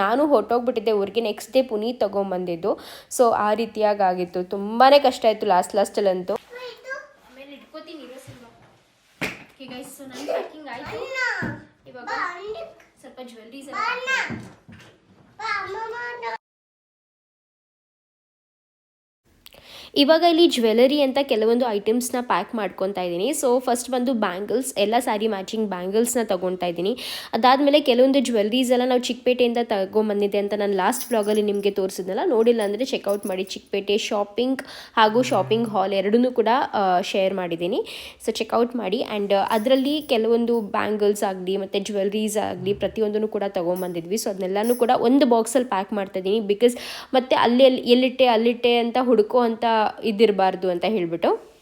ನಾನು ಹೊರಟೋಗ್ಬಿಟ್ಟಿದ್ದೆ ಊರಿಗೆ ನೆಕ್ಸ್ಟ್ ಡೇ ಪುನೀತ್ ತೊಗೊಂಬಂದಿದ್ದು. ಸೊ ಆ ರೀತಿಯಾಗಿ ಆಗಿತ್ತು ತುಂಬಾ ಕಷ್ಟ ಆಯಿತು ಲಾಸ್ಟ್ ಲಾಸ್ಟಲ್ಲಂತೂ ಆಮೇಲೆ ಇವಾಗ ಇಲ್ಲಿ ಜ್ಯುವೆಲರಿ ಅಂತ ಕೆಲವೊಂದು ಐಟಮ್ಸ್ನ ಪ್ಯಾಕ್ ಮಾಡ್ಕೊತಾ ಇದ್ದೀನಿ. ಸೊ ಫಸ್ಟ್ ಬಂದು ಬ್ಯಾಂಗಲ್ಸ್ ಎಲ್ಲ ಸ್ಯಾರಿ ಮ್ಯಾಚಿಂಗ್ ಬ್ಯಾಂಗಲ್ಸ್ನ ತೊಗೊತಾ ಇದ್ದೀನಿ. ಅದಾದಮೇಲೆ ಕೆಲವೊಂದು ಜ್ಯುವೆಲ್ರೀಸ್ ಎಲ್ಲ ನಾವು ಚಿಕ್ಕಪೇಟೆಯಿಂದ ತಗೊಂಬಂದಿದ್ದೆ ಅಂತ ನಾನು ಲಾಸ್ಟ್ ಬ್ಲಾಗಲ್ಲಿ ನಿಮಗೆ ತೋರಿಸಿದ್ನಲ್ಲ, ನೋಡಿಲ್ಲ ಅಂದರೆ ಚೆಕ್ಔಟ್ ಮಾಡಿ ಚಿಕ್ಕಪೇಟೆ ಶಾಪಿಂಗ್ ಹಾಗೂ ಶಾಪಿಂಗ್ ಹಾಲ್ ಎರಡನ್ನೂ ಕೂಡ ಶೇರ್ ಮಾಡಿದ್ದೀನಿ. ಸೊ ಚೆಕ್ಔಟ್ ಮಾಡಿ ಆ್ಯಂಡ್ ಅದರಲ್ಲಿ ಕೆಲವೊಂದು ಬ್ಯಾಂಗಲ್ಸ್ ಆಗಲಿ ಮತ್ತು ಜ್ಯುವೆಲ್ರೀಸ್ ಆಗಲಿ ಪ್ರತಿಯೊಂದನ್ನು ಕೂಡ ತೊಗೊಂಬಂದಿದ್ವಿ. ಸೊ ಅದನ್ನೆಲ್ಲನೂ ಕೂಡ ಒಂದು ಬಾಕ್ಸಲ್ಲಿ ಪ್ಯಾಕ್ ಮಾಡ್ತಾ ಇದ್ದೀನಿ ಬಿಕಾಸ್ ಮತ್ತು ಅಲ್ಲಿ ಎಲ್ಲಿ ಎಲ್ಲಿಟ್ಟೆ ಅಲ್ಲಿಟ್ಟೆ ಅಂತ ಹುಡುಕೋ ಅಂತ ಇದಿರಬಾರ್ದು ಅಂತ ಹೇಳಿಬಿಟ್ಟು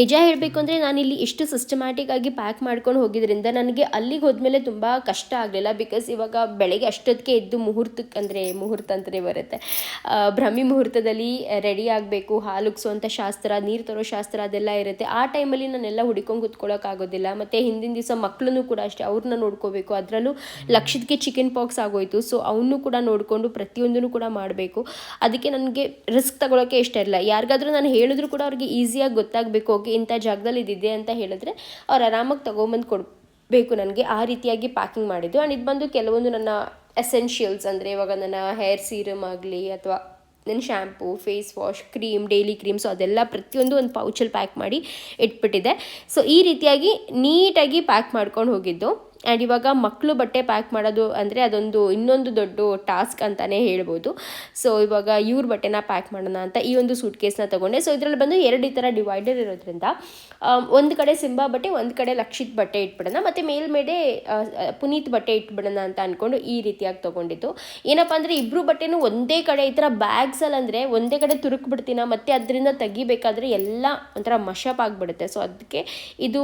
ನಿಜ ಹೇಳಬೇಕು ಅಂದರೆ ನಾನಿಲ್ಲಿ ಇಷ್ಟು ಸಿಸ್ಟಮ್ಯಾಟಿಕ್ ಆಗಿ ಪ್ಯಾಕ್ ಮಾಡ್ಕೊಂಡು ಹೋಗಿದ್ರಿಂದ ನನಗೆ ಅಲ್ಲಿಗೆ ಹೋದ್ಮೇಲೆ ತುಂಬ ಕಷ್ಟ ಆಗಲಿಲ್ಲ ಬಿಕಾಸ್ ಇವಾಗ ಬೆಳಗ್ಗೆ ಅಷ್ಟೊತ್ತಿಗೆ ಎದ್ದು ಮುಹೂರ್ತಕ್ಕೆ ಅಂದರೆ ಮುಹೂರ್ತ ಅಂತಲೇ ಬರುತ್ತೆ. ಭ್ರಮಿ ಮುಹೂರ್ತದಲ್ಲಿ ರೆಡಿ ಆಗಬೇಕು ಹಾಲುಗ್ಸುವಂಥ ಶಾಸ್ತ್ರ, ನೀರು ತರೋ ಶಾಸ್ತ್ರ ಅದೆಲ್ಲ ಇರುತ್ತೆ. ಆ ಟೈಮಲ್ಲಿ ನಾನೆಲ್ಲ ಹುಡ್ಕೊಂಡು ಕುತ್ಕೊಳ್ಳೋಕ್ಕಾಗೋದಿಲ್ಲ ಮತ್ತು ಹಿಂದಿನ ದಿವಸ ಮಕ್ಕಳನ್ನು ಕೂಡ ಅಷ್ಟೇ ಅವ್ರನ್ನ ನೋಡ್ಕೋಬೇಕು. ಅದರಲ್ಲೂ ಲಕ್ಷದಕ್ಕೆ ಚಿಕನ್ ಪಾಕ್ಸ್ ಆಗೋಯಿತು. ಸೊ ಅವನ್ನೂ ಕೂಡ ನೋಡಿಕೊಂಡು ಪ್ರತಿಯೊಂದನ್ನು ಕೂಡ ಮಾಡಬೇಕು. ಅದಕ್ಕೆ ನನಗೆ ರಿಸ್ಕ್ ತಗೊಳ್ಳೋಕ್ಕೆ ಇಷ್ಟ ಇಲ್ಲ ಯಾರಿಗಾದ್ರೂ ನಾನು ಹೇಳಿದ್ರು ಕೂಡ ಅವ್ರಿಗೆ ಈಸಿಯಾಗಿ ಗೊತ್ತಾಗಬೇಕು. ಇಂಥ ಜಾಗದಲ್ಲಿ ಇದಿದೆ ಅಂತ ಹೇಳಿದ್ರೆ ಅವ್ರು ಆರಾಮಾಗಿ ತೊಗೊಂಬಂದು ಕೊಡಬೇಕು ನನಗೆ. ಆ ರೀತಿಯಾಗಿ ಪ್ಯಾಕಿಂಗ್ ಮಾಡಿದ್ದು. ಆ್ಯಂಡ್ ಇದು ಬಂದು ಕೆಲವೊಂದು ನನ್ನ ಎಸೆನ್ಷಿಯಲ್ಸ್ ಅಂದರೆ ಇವಾಗ ನನ್ನ ಹೇರ್ ಸೀರಮ್ ಆಗಲಿ ಅಥವಾ ನನ್ನ shampoo face wash cream daily cream so ಅದೆಲ್ಲ ಪ್ರತಿಯೊಂದು ಒಂದು ಪೌಚಲ್ಲಿ ಪ್ಯಾಕ್ ಮಾಡಿ ಇಟ್ಬಿಟ್ಟಿದೆ ಸೊ ಈ ರೀತಿಯಾಗಿ ನೀಟಾಗಿ ಪ್ಯಾಕ್ ಮಾಡ್ಕೊಂಡು ಹೋಗಿದ್ದು. ಆ್ಯಂಡ್ ಇವಾಗ ಮಕ್ಕಳು ಬಟ್ಟೆ ಪ್ಯಾಕ್ ಮಾಡೋದು ಅಂದರೆ ಅದೊಂದು ಇನ್ನೊಂದು ದೊಡ್ಡ ಟಾಸ್ಕ್ ಅಂತಲೇ ಹೇಳ್ಬೋದು. ಸೊ ಇವಾಗ ಇವ್ರ ಬಟ್ಟೆನ ಪ್ಯಾಕ್ ಮಾಡೋಣ ಅಂತ ಈ ಒಂದು ಸೂಟ್ ಕೇಸ್ನ ತೊಗೊಂಡೆ. ಸೊ ಇದರಲ್ಲಿ ಬಂದು ಎರಡು ಈ ಥರ ಡಿವೈಡರ್ ಇರೋದ್ರಿಂದ ಒಂದು ಕಡೆ ಸಿಂಬಾ ಬಟ್ಟೆ ಒಂದು ಕಡೆ ಲಕ್ಷಿತ್ ಬಟ್ಟೆ ಇಟ್ಬಿಡೋಣ. ಮತ್ತು ಮೇಲ್ಮೇಡೆ ಆ, ಪುನೀತ್ ಬಟ್ಟೆ ಇಟ್ಬಿಡೋಣ ಅಂತ ಅಂದ್ಕೊಂಡು ಈ ರೀತಿಯಾಗಿ ತೊಗೊಂಡಿದ್ದು. ಏನಪ್ಪ ಅಂದರೆ ಇಬ್ಬರು ಬಟ್ಟೆನೂ ಒಂದೇ ಕಡೆ ಈ ಥರ ಬ್ಯಾಗ್ಸಲ್ಲಿ ಅಂದರೆ ಒಂದೇ ಕಡೆ ತುರುಕ್ಬಿಡ್ತೀನ ಮತ್ತು ಅದರಿಂದ ತೆಗಿಬೇಕಾದ್ರೆ ಎಲ್ಲ ಒಂಥರ ಮಶಪ್ ಆಗಿಬಿಡುತ್ತೆ. ಸೊ ಅದಕ್ಕೆ ಇದು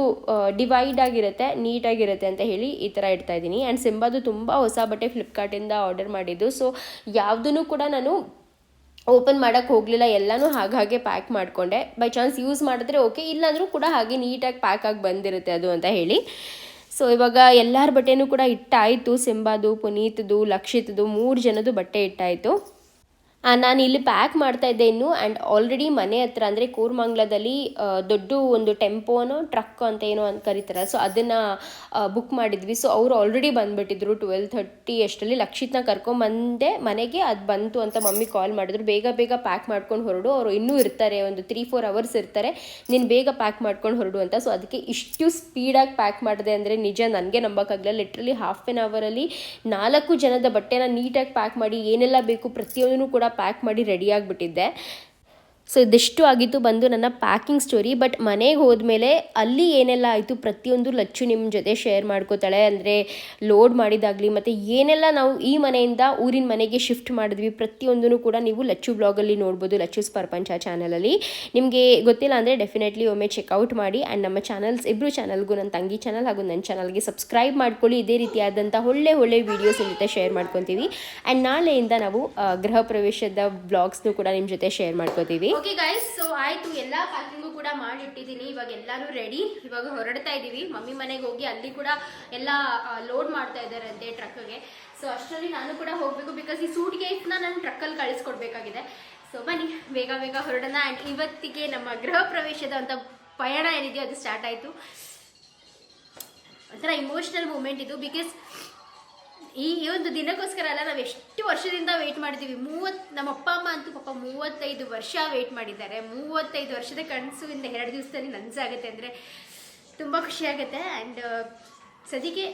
ಡಿವೈಡ್ ಆಗಿರುತ್ತೆ ನೀಟಾಗಿರುತ್ತೆ ಅಂತ ಹೇಳಿ ಈ ಥರ ಇಡ್ತಾ ಇದ್ದೀನಿ. ಆ್ಯಂಡ್ ಸಿಂಬಾದು ತುಂಬ ಹೊಸ ಬಟ್ಟೆ ಫ್ಲಿಪ್ಕಾರ್ಟಿಂದ ಆರ್ಡರ್ ಮಾಡಿದ್ದು. ಸೊ ಯಾವುದೂ ಕೂಡ ನಾನು ಓಪನ್ ಮಾಡೋಕ್ಕೆ ಹೋಗಲಿಲ್ಲ. ಎಲ್ಲನೂ ಹಾಗಾಗೆ ಪ್ಯಾಕ್ ಮಾಡಿಕೊಂಡೆ. ಬೈ ಚಾನ್ಸ್ ಯೂಸ್ ಮಾಡಿದ್ರೆ ಓಕೆ ಇಲ್ಲಾಂದರೂ ಕೂಡ ಹಾಗೆ ನೀಟಾಗಿ ಪ್ಯಾಕ್ ಆಗಿ ಬಂದಿರುತ್ತೆ ಅದು ಅಂತ ಹೇಳಿ. ಸೊ ಇವಾಗ ಎಲ್ಲರ ಬಟ್ಟೆನೂ ಕೂಡ ಇಟ್ಟಾಯಿತು. ಸಿಂಬಾದು ಪುನೀತ್ದು, ಲಕ್ಷಿತ್ದು ಮೂರು ಜನದ್ದು ಬಟ್ಟೆ ಇಟ್ಟಾಯಿತು. ನಾನು ಇಲ್ಲಿ ಪ್ಯಾಕ್ ಮಾಡ್ತಾ ಇದ್ದೆ ಇನ್ನು ಆ್ಯಂಡ್ ಆಲ್ರೆಡಿ ಮನೆ ಹತ್ರ ಅಂದರೆ ಕೂರ್ಮಂಗ್ಲದಲ್ಲಿ ದೊಡ್ಡ ಒಂದು ಟೆಂಪೋನೋ ಟ್ರಕ್ ಅಂತ ಏನೋ ಅಂತ ಕರೀತಾರೆ ಸೊ ಅದನ್ನು ಬುಕ್ ಮಾಡಿದ್ವಿ. ಸೊ ಅವರು ಆಲ್ರೆಡಿ ಬಂದುಬಿಟ್ಟಿದ್ರು ಟ್ವೆಲ್ ಥರ್ಟಿ ಎಷ್ಟರಲ್ಲಿ ಲಕ್ಷಿತ್ನ ಕರ್ಕೊಂಬಂದೆ ಮನೆಗೆ, ಅದು ಬಂತು ಅಂತ ಮಮ್ಮಿ ಕಾಲ್ ಮಾಡಿದ್ರು. ಬೇಗ ಬೇಗ ಪ್ಯಾಕ್ ಮಾಡ್ಕೊಂಡು ಹೊರಡು. ಅವರು ಇನ್ನೂ ಇರ್ತಾರೆ, ಒಂದು ತ್ರೀ ಫೋರ್ ಅವರ್ಸ್ ಇರ್ತಾರೆ. ನೀನು ಬೇಗ ಪ್ಯಾಕ್ ಮಾಡ್ಕೊಂಡು ಹೊರಡು ಅಂತ. ಸೊ ಅದಕ್ಕೆ ಇಷ್ಟು ಸ್ಪೀಡಾಗಿ ಪ್ಯಾಕ್ ಮಾಡಿದೆ ಅಂದರೆ ನಿಜ ನನಗೆ ನಂಬೋಕ್ಕಾಗಲ್ಲ ಲಿಟ್ರಲಿ ಹಾಫ್ ಆನ್ ಅವರಲ್ಲಿ ನಾಲ್ಕು ಜನದ ಬಟ್ಟೆನ ನೀಟಾಗಿ ಪ್ಯಾಕ್ ಮಾಡಿ ಏನೆಲ್ಲ ಬೇಕು ಪ್ರತಿಯೊಂದನ್ನು ಕೂಡ ಪ್ಯಾಕ್ ಮಾಡಿ ರೆಡಿ ಆಗಿಬಿಟ್ಟಿದ್ದೆ. ಸೊ ಇದಿಷ್ಟು ಆಗಿತ್ತು ಬಂದು ನನ್ನ ಪ್ಯಾಕಿಂಗ್ ಸ್ಟೋರಿ ಬಟ್ ಮನೆಗೆ ಹೋದ್ಮೇಲೆ ಅಲ್ಲಿ ಏನೆಲ್ಲ ಆಯಿತು, ಪ್ರತಿಯೊಂದು ಲಚ್ಚು ನಿಮ್ಮ ಜೊತೆ ಶೇರ್ ಮಾಡ್ಕೋತಾಳೆ, ಅಂದರೆ ಲೋಡ್ ಮಾಡಿದಾಗಲಿ, ಮತ್ತು ಏನೆಲ್ಲ ನಾವು ಈ ಮನೆಯಿಂದ ಊರಿನ ಮನೆಗೆ ಶಿಫ್ಟ್ ಮಾಡಿದ್ವಿ ಪ್ರತಿಯೊಂದೂ ಕೂಡ ನೀವು ಲಚ್ಚು ಬ್ಲಾಗಲ್ಲಿ ನೋಡ್ಬೋದು ಲಚ್ಚುಸ್ ಪ್ರಪಂಚ ಚಾನಲಲ್ಲಿ ನಿಮಗೆ ಗೊತ್ತಿಲ್ಲ ಅಂದರೆ ಡೆಫಿನೆಟ್ಲಿ ಒಮ್ಮೆ ಚೆಕ್ಔಟ್ ಮಾಡಿ ಆ್ಯಂಡ್ ನಮ್ಮ ಚಾನಲ್ಸ್ ಇಬ್ಬರು ಚಾನಲ್ಗೂ ನನ್ನ ತಂಗಿ ಚಾನಲ್ ಹಾಗೂ ನನ್ನ ಚಾನಲ್ಗೆ ಸಬ್ಸ್ಕ್ರೈಬ್ ಮಾಡ್ಕೊಳ್ಳಿ, ಇದೇ ರೀತಿಯಾದಂಥ ಒಳ್ಳೆ ಒಳ್ಳೆ ವೀಡಿಯೋಸ್ ನಿಮ್ಮ ಜೊತೆ ಶೇರ್ ಮಾಡ್ಕೊತೀವಿ. ಆ್ಯಂಡ್ ನಾಳೆಯಿಂದ ನಾವು ಗೃಹ ಪ್ರವೇಶದ ಬ್ಲಾಗ್ಸ್ನು ಕೂಡ ನಿಮ್ಮ ಜೊತೆ ಶೇರ್ ಮಾಡ್ಕೋತೀವಿ. ಓಕೆ ಗೈಸ್ ಸೊ ಆಯ್ತು. ಎಲ್ಲ ಪ್ಯಾಕಿಂಗು ಕೂಡ ಮಾಡಿಟ್ಟಿದ್ದೀನಿ ಇವಾಗ ಎಲ್ಲರೂ ರೆಡಿ ಇವಾಗ ಹೊರಡ್ತಾ ಇದ್ದೀವಿ ಮಮ್ಮಿ ಮನೆಗೆ ಹೋಗಿ ಅಲ್ಲಿ ಕೂಡ ಎಲ್ಲ ಲೋಡ್ ಮಾಡ್ತಾ ಇದ್ದಾರೆ ಅಂತೆ ಟ್ರಕ್ಗೆ ಸೊ ಅಷ್ಟರಲ್ಲಿ ನಾನು ಕೂಡ ಹೋಗಬೇಕು ಬಿಕಾಸ್ ಈ ಸೂಟ್ ಕೇಸ್ನ ನಾನು ಟ್ರಕ್ಕಲ್ಲಿ ಕಳಿಸ್ಕೊಡ್ಬೇಕಾಗಿದೆ. ಸೊ ಬನ್ನಿ. ಬೇಗ ಬೇಗ ಹೊರಡೋಣ. ಆ್ಯಂಡ್ ಇವತ್ತಿಗೆ ನಮ್ಮ ಗೃಹ ಪ್ರವೇಶದ ಅಂತ ಪಯಣ ಏನಿದೆಯೋ ಅದು ಸ್ಟಾರ್ಟ್ ಆಯಿತು. ಒಂಥರ ಇಮೋಷ್ನಲ್ ಮೂಮೆಂಟ್ ಇದು. ಬಿಕಾಸ್ ಈ ಒಂದು ದಿನಕ್ಕೋಸ್ಕರ ಅಲ್ಲ, ನಾವು ಎಷ್ಟು ವರ್ಷದಿಂದ ವೆಯ್ಟ್ ಮಾಡಿದ್ದೀವಿ ಮೂವತ್ತು ನಮ್ಮ ಅಪ್ಪ, ಅಮ್ಮ ಅಂತೂ ಪಾಪ ಮೂವತ್ತೈದು ವರ್ಷ ವೆಯ್ಟ್ ಮಾಡಿದ್ದಾರೆ. ಮೂವತ್ತೈದು ವರ್ಷದ ಕನಸು ಇಂದ ಎರಡು ದಿವಸದಲ್ಲಿ ನನಸಾಗುತ್ತೆ ಅಂದರೆ ತುಂಬ ಖುಷಿಯಾಗುತ್ತೆ ಆ್ಯಂಡ್ ಸದ್ಯಕ್ಕೆ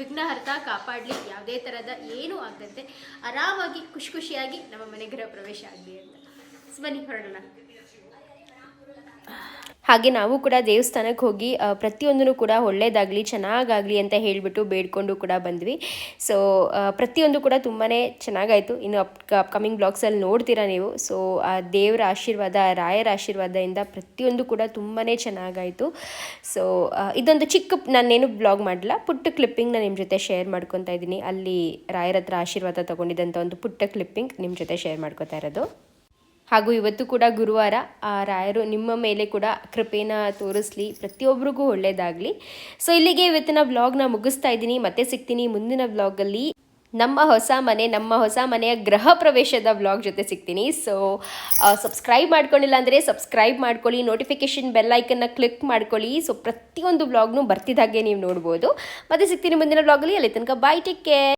ವಿಘ್ನಹರ್ತ ಕಾಪಾಡಲಿ ಯಾವುದೇ ಥರದ ಏನೂ ಆಗದಂತೆ ಆರಾಮಾಗಿ, ಖುಷಿ ಖುಷಿಯಾಗಿ ನಮ್ಮ ಮನೆ ಗೃಹ ಪ್ರವೇಶ ಆಗಲಿ ಅಂತ. ಬನ್ನಿ ಹೊರಡೋಣ. ಹಾಗೆ ನಾವು ಕೂಡ ದೇವಸ್ಥಾನಕ್ಕೆ ಹೋಗಿ ಪ್ರತಿಯೊಂದೂ ಕೂಡ ಒಳ್ಳೇದಾಗಲಿ, ಚೆನ್ನಾಗಾಗಲಿ ಅಂತ ಹೇಳಿಬಿಟ್ಟು ಬೇಡ್ಕೊಂಡು ಕೂಡ ಬಂದ್ವಿ. ಸೊ ಪ್ರತಿಯೊಂದು ಕೂಡ ತುಂಬಾ ಚೆನ್ನಾಗಾಯಿತು. ಇನ್ನು ಅಪ್ ಅಪ್ಕಮಿಂಗ್ ಬ್ಲಾಗ್ಸಲ್ಲಿ ನೋಡ್ತೀರಾ ನೀವು. ಸೊ ಆ, ದೇವರ ಆಶೀರ್ವಾದ, ರಾಯರ ಆಶೀರ್ವಾದದಿಂದ ಪ್ರತಿಯೊಂದು ಕೂಡ ತುಂಬಾ ಚೆನ್ನಾಗಾಯಿತು. ಸೊ ಇದೊಂದು ಚಿಕ್ಕ, ನಾನೇನು ಬ್ಲಾಗ್ ಮಾಡಲ್ಲ ಪುಟ್ಟ ಕ್ಲಿಪ್ಪಿಂಗ್ ನಿಮ್ಮ ಜೊತೆ ಶೇರ್ ಮಾಡ್ಕೊತಾ ಇದ್ದೀನಿ. ಅಲ್ಲಿ ರಾಯರ ಹತ್ರ ಆಶೀರ್ವಾದ ತೊಗೊಂಡಿದ್ದಂಥ ಒಂದು ಪುಟ್ಟ ಕ್ಲಿಪ್ಪಿಂಗ್ ನಿಮ್ಮ ಜೊತೆ ಶೇರ್ ಮಾಡ್ಕೊತಾ ಇರೋದು. ಹಾಗೂ ಇವತ್ತು ಕೂಡ ಗುರುವಾರ, ಆ, ರಾಯರು ನಿಮ್ಮ ಮೇಲೆ ಕೂಡ ಕೃಪೆನ ತೋರಿಸ್ಲಿ ಪ್ರತಿಯೊಬ್ಬರಿಗೂ ಒಳ್ಳೆಯದಾಗಲಿ ಸೊ ಇಲ್ಲಿಗೆ ಇವತ್ತಿನ ವ್ಲಾಗ್ನ ಮುಗಿಸ್ತಾ ಇದ್ದೀನಿ. ಮತ್ತೆ ಸಿಗ್ತೀನಿ ಮುಂದಿನ ವ್ಲಾಗಲ್ಲಿ ನಮ್ಮ ಹೊಸ ಮನೆ, ನಮ್ಮ ಹೊಸ ಮನೆಯ ಗೃಹ ಪ್ರವೇಶದ ವ್ಲಾಗ್ ಜೊತೆ ಸಿಗ್ತೀನಿ. ಸೊ ಸಬ್ಸ್ಕ್ರೈಬ್ ಮಾಡ್ಕೊಂಡಿಲ್ಲ ಅಂದರೆ ಸಬ್ಸ್ಕ್ರೈಬ್ ಮಾಡ್ಕೊಳ್ಳಿ ನೋಟಿಫಿಕೇಷನ್ ಐಕನ್ನ ಕ್ಲಿಕ್ ಮಾಡ್ಕೊಳ್ಳಿ. ಸೊ ಪ್ರತಿಯೊಂದು ವ್ಲಾಗ್ನು ಬರ್ತಿದ್ದಾಗೆ ನೀವು ನೋಡ್ಬೋದು. ಮತ್ತೆ ಸಿಗ್ತೀನಿ ಮುಂದಿನ ವ್ಲಾಗಲ್ಲಿ ಅಲ್ಲಿ. ತನಕ ಬಾಯ್ ಟೇಕ್ ಕೇರ್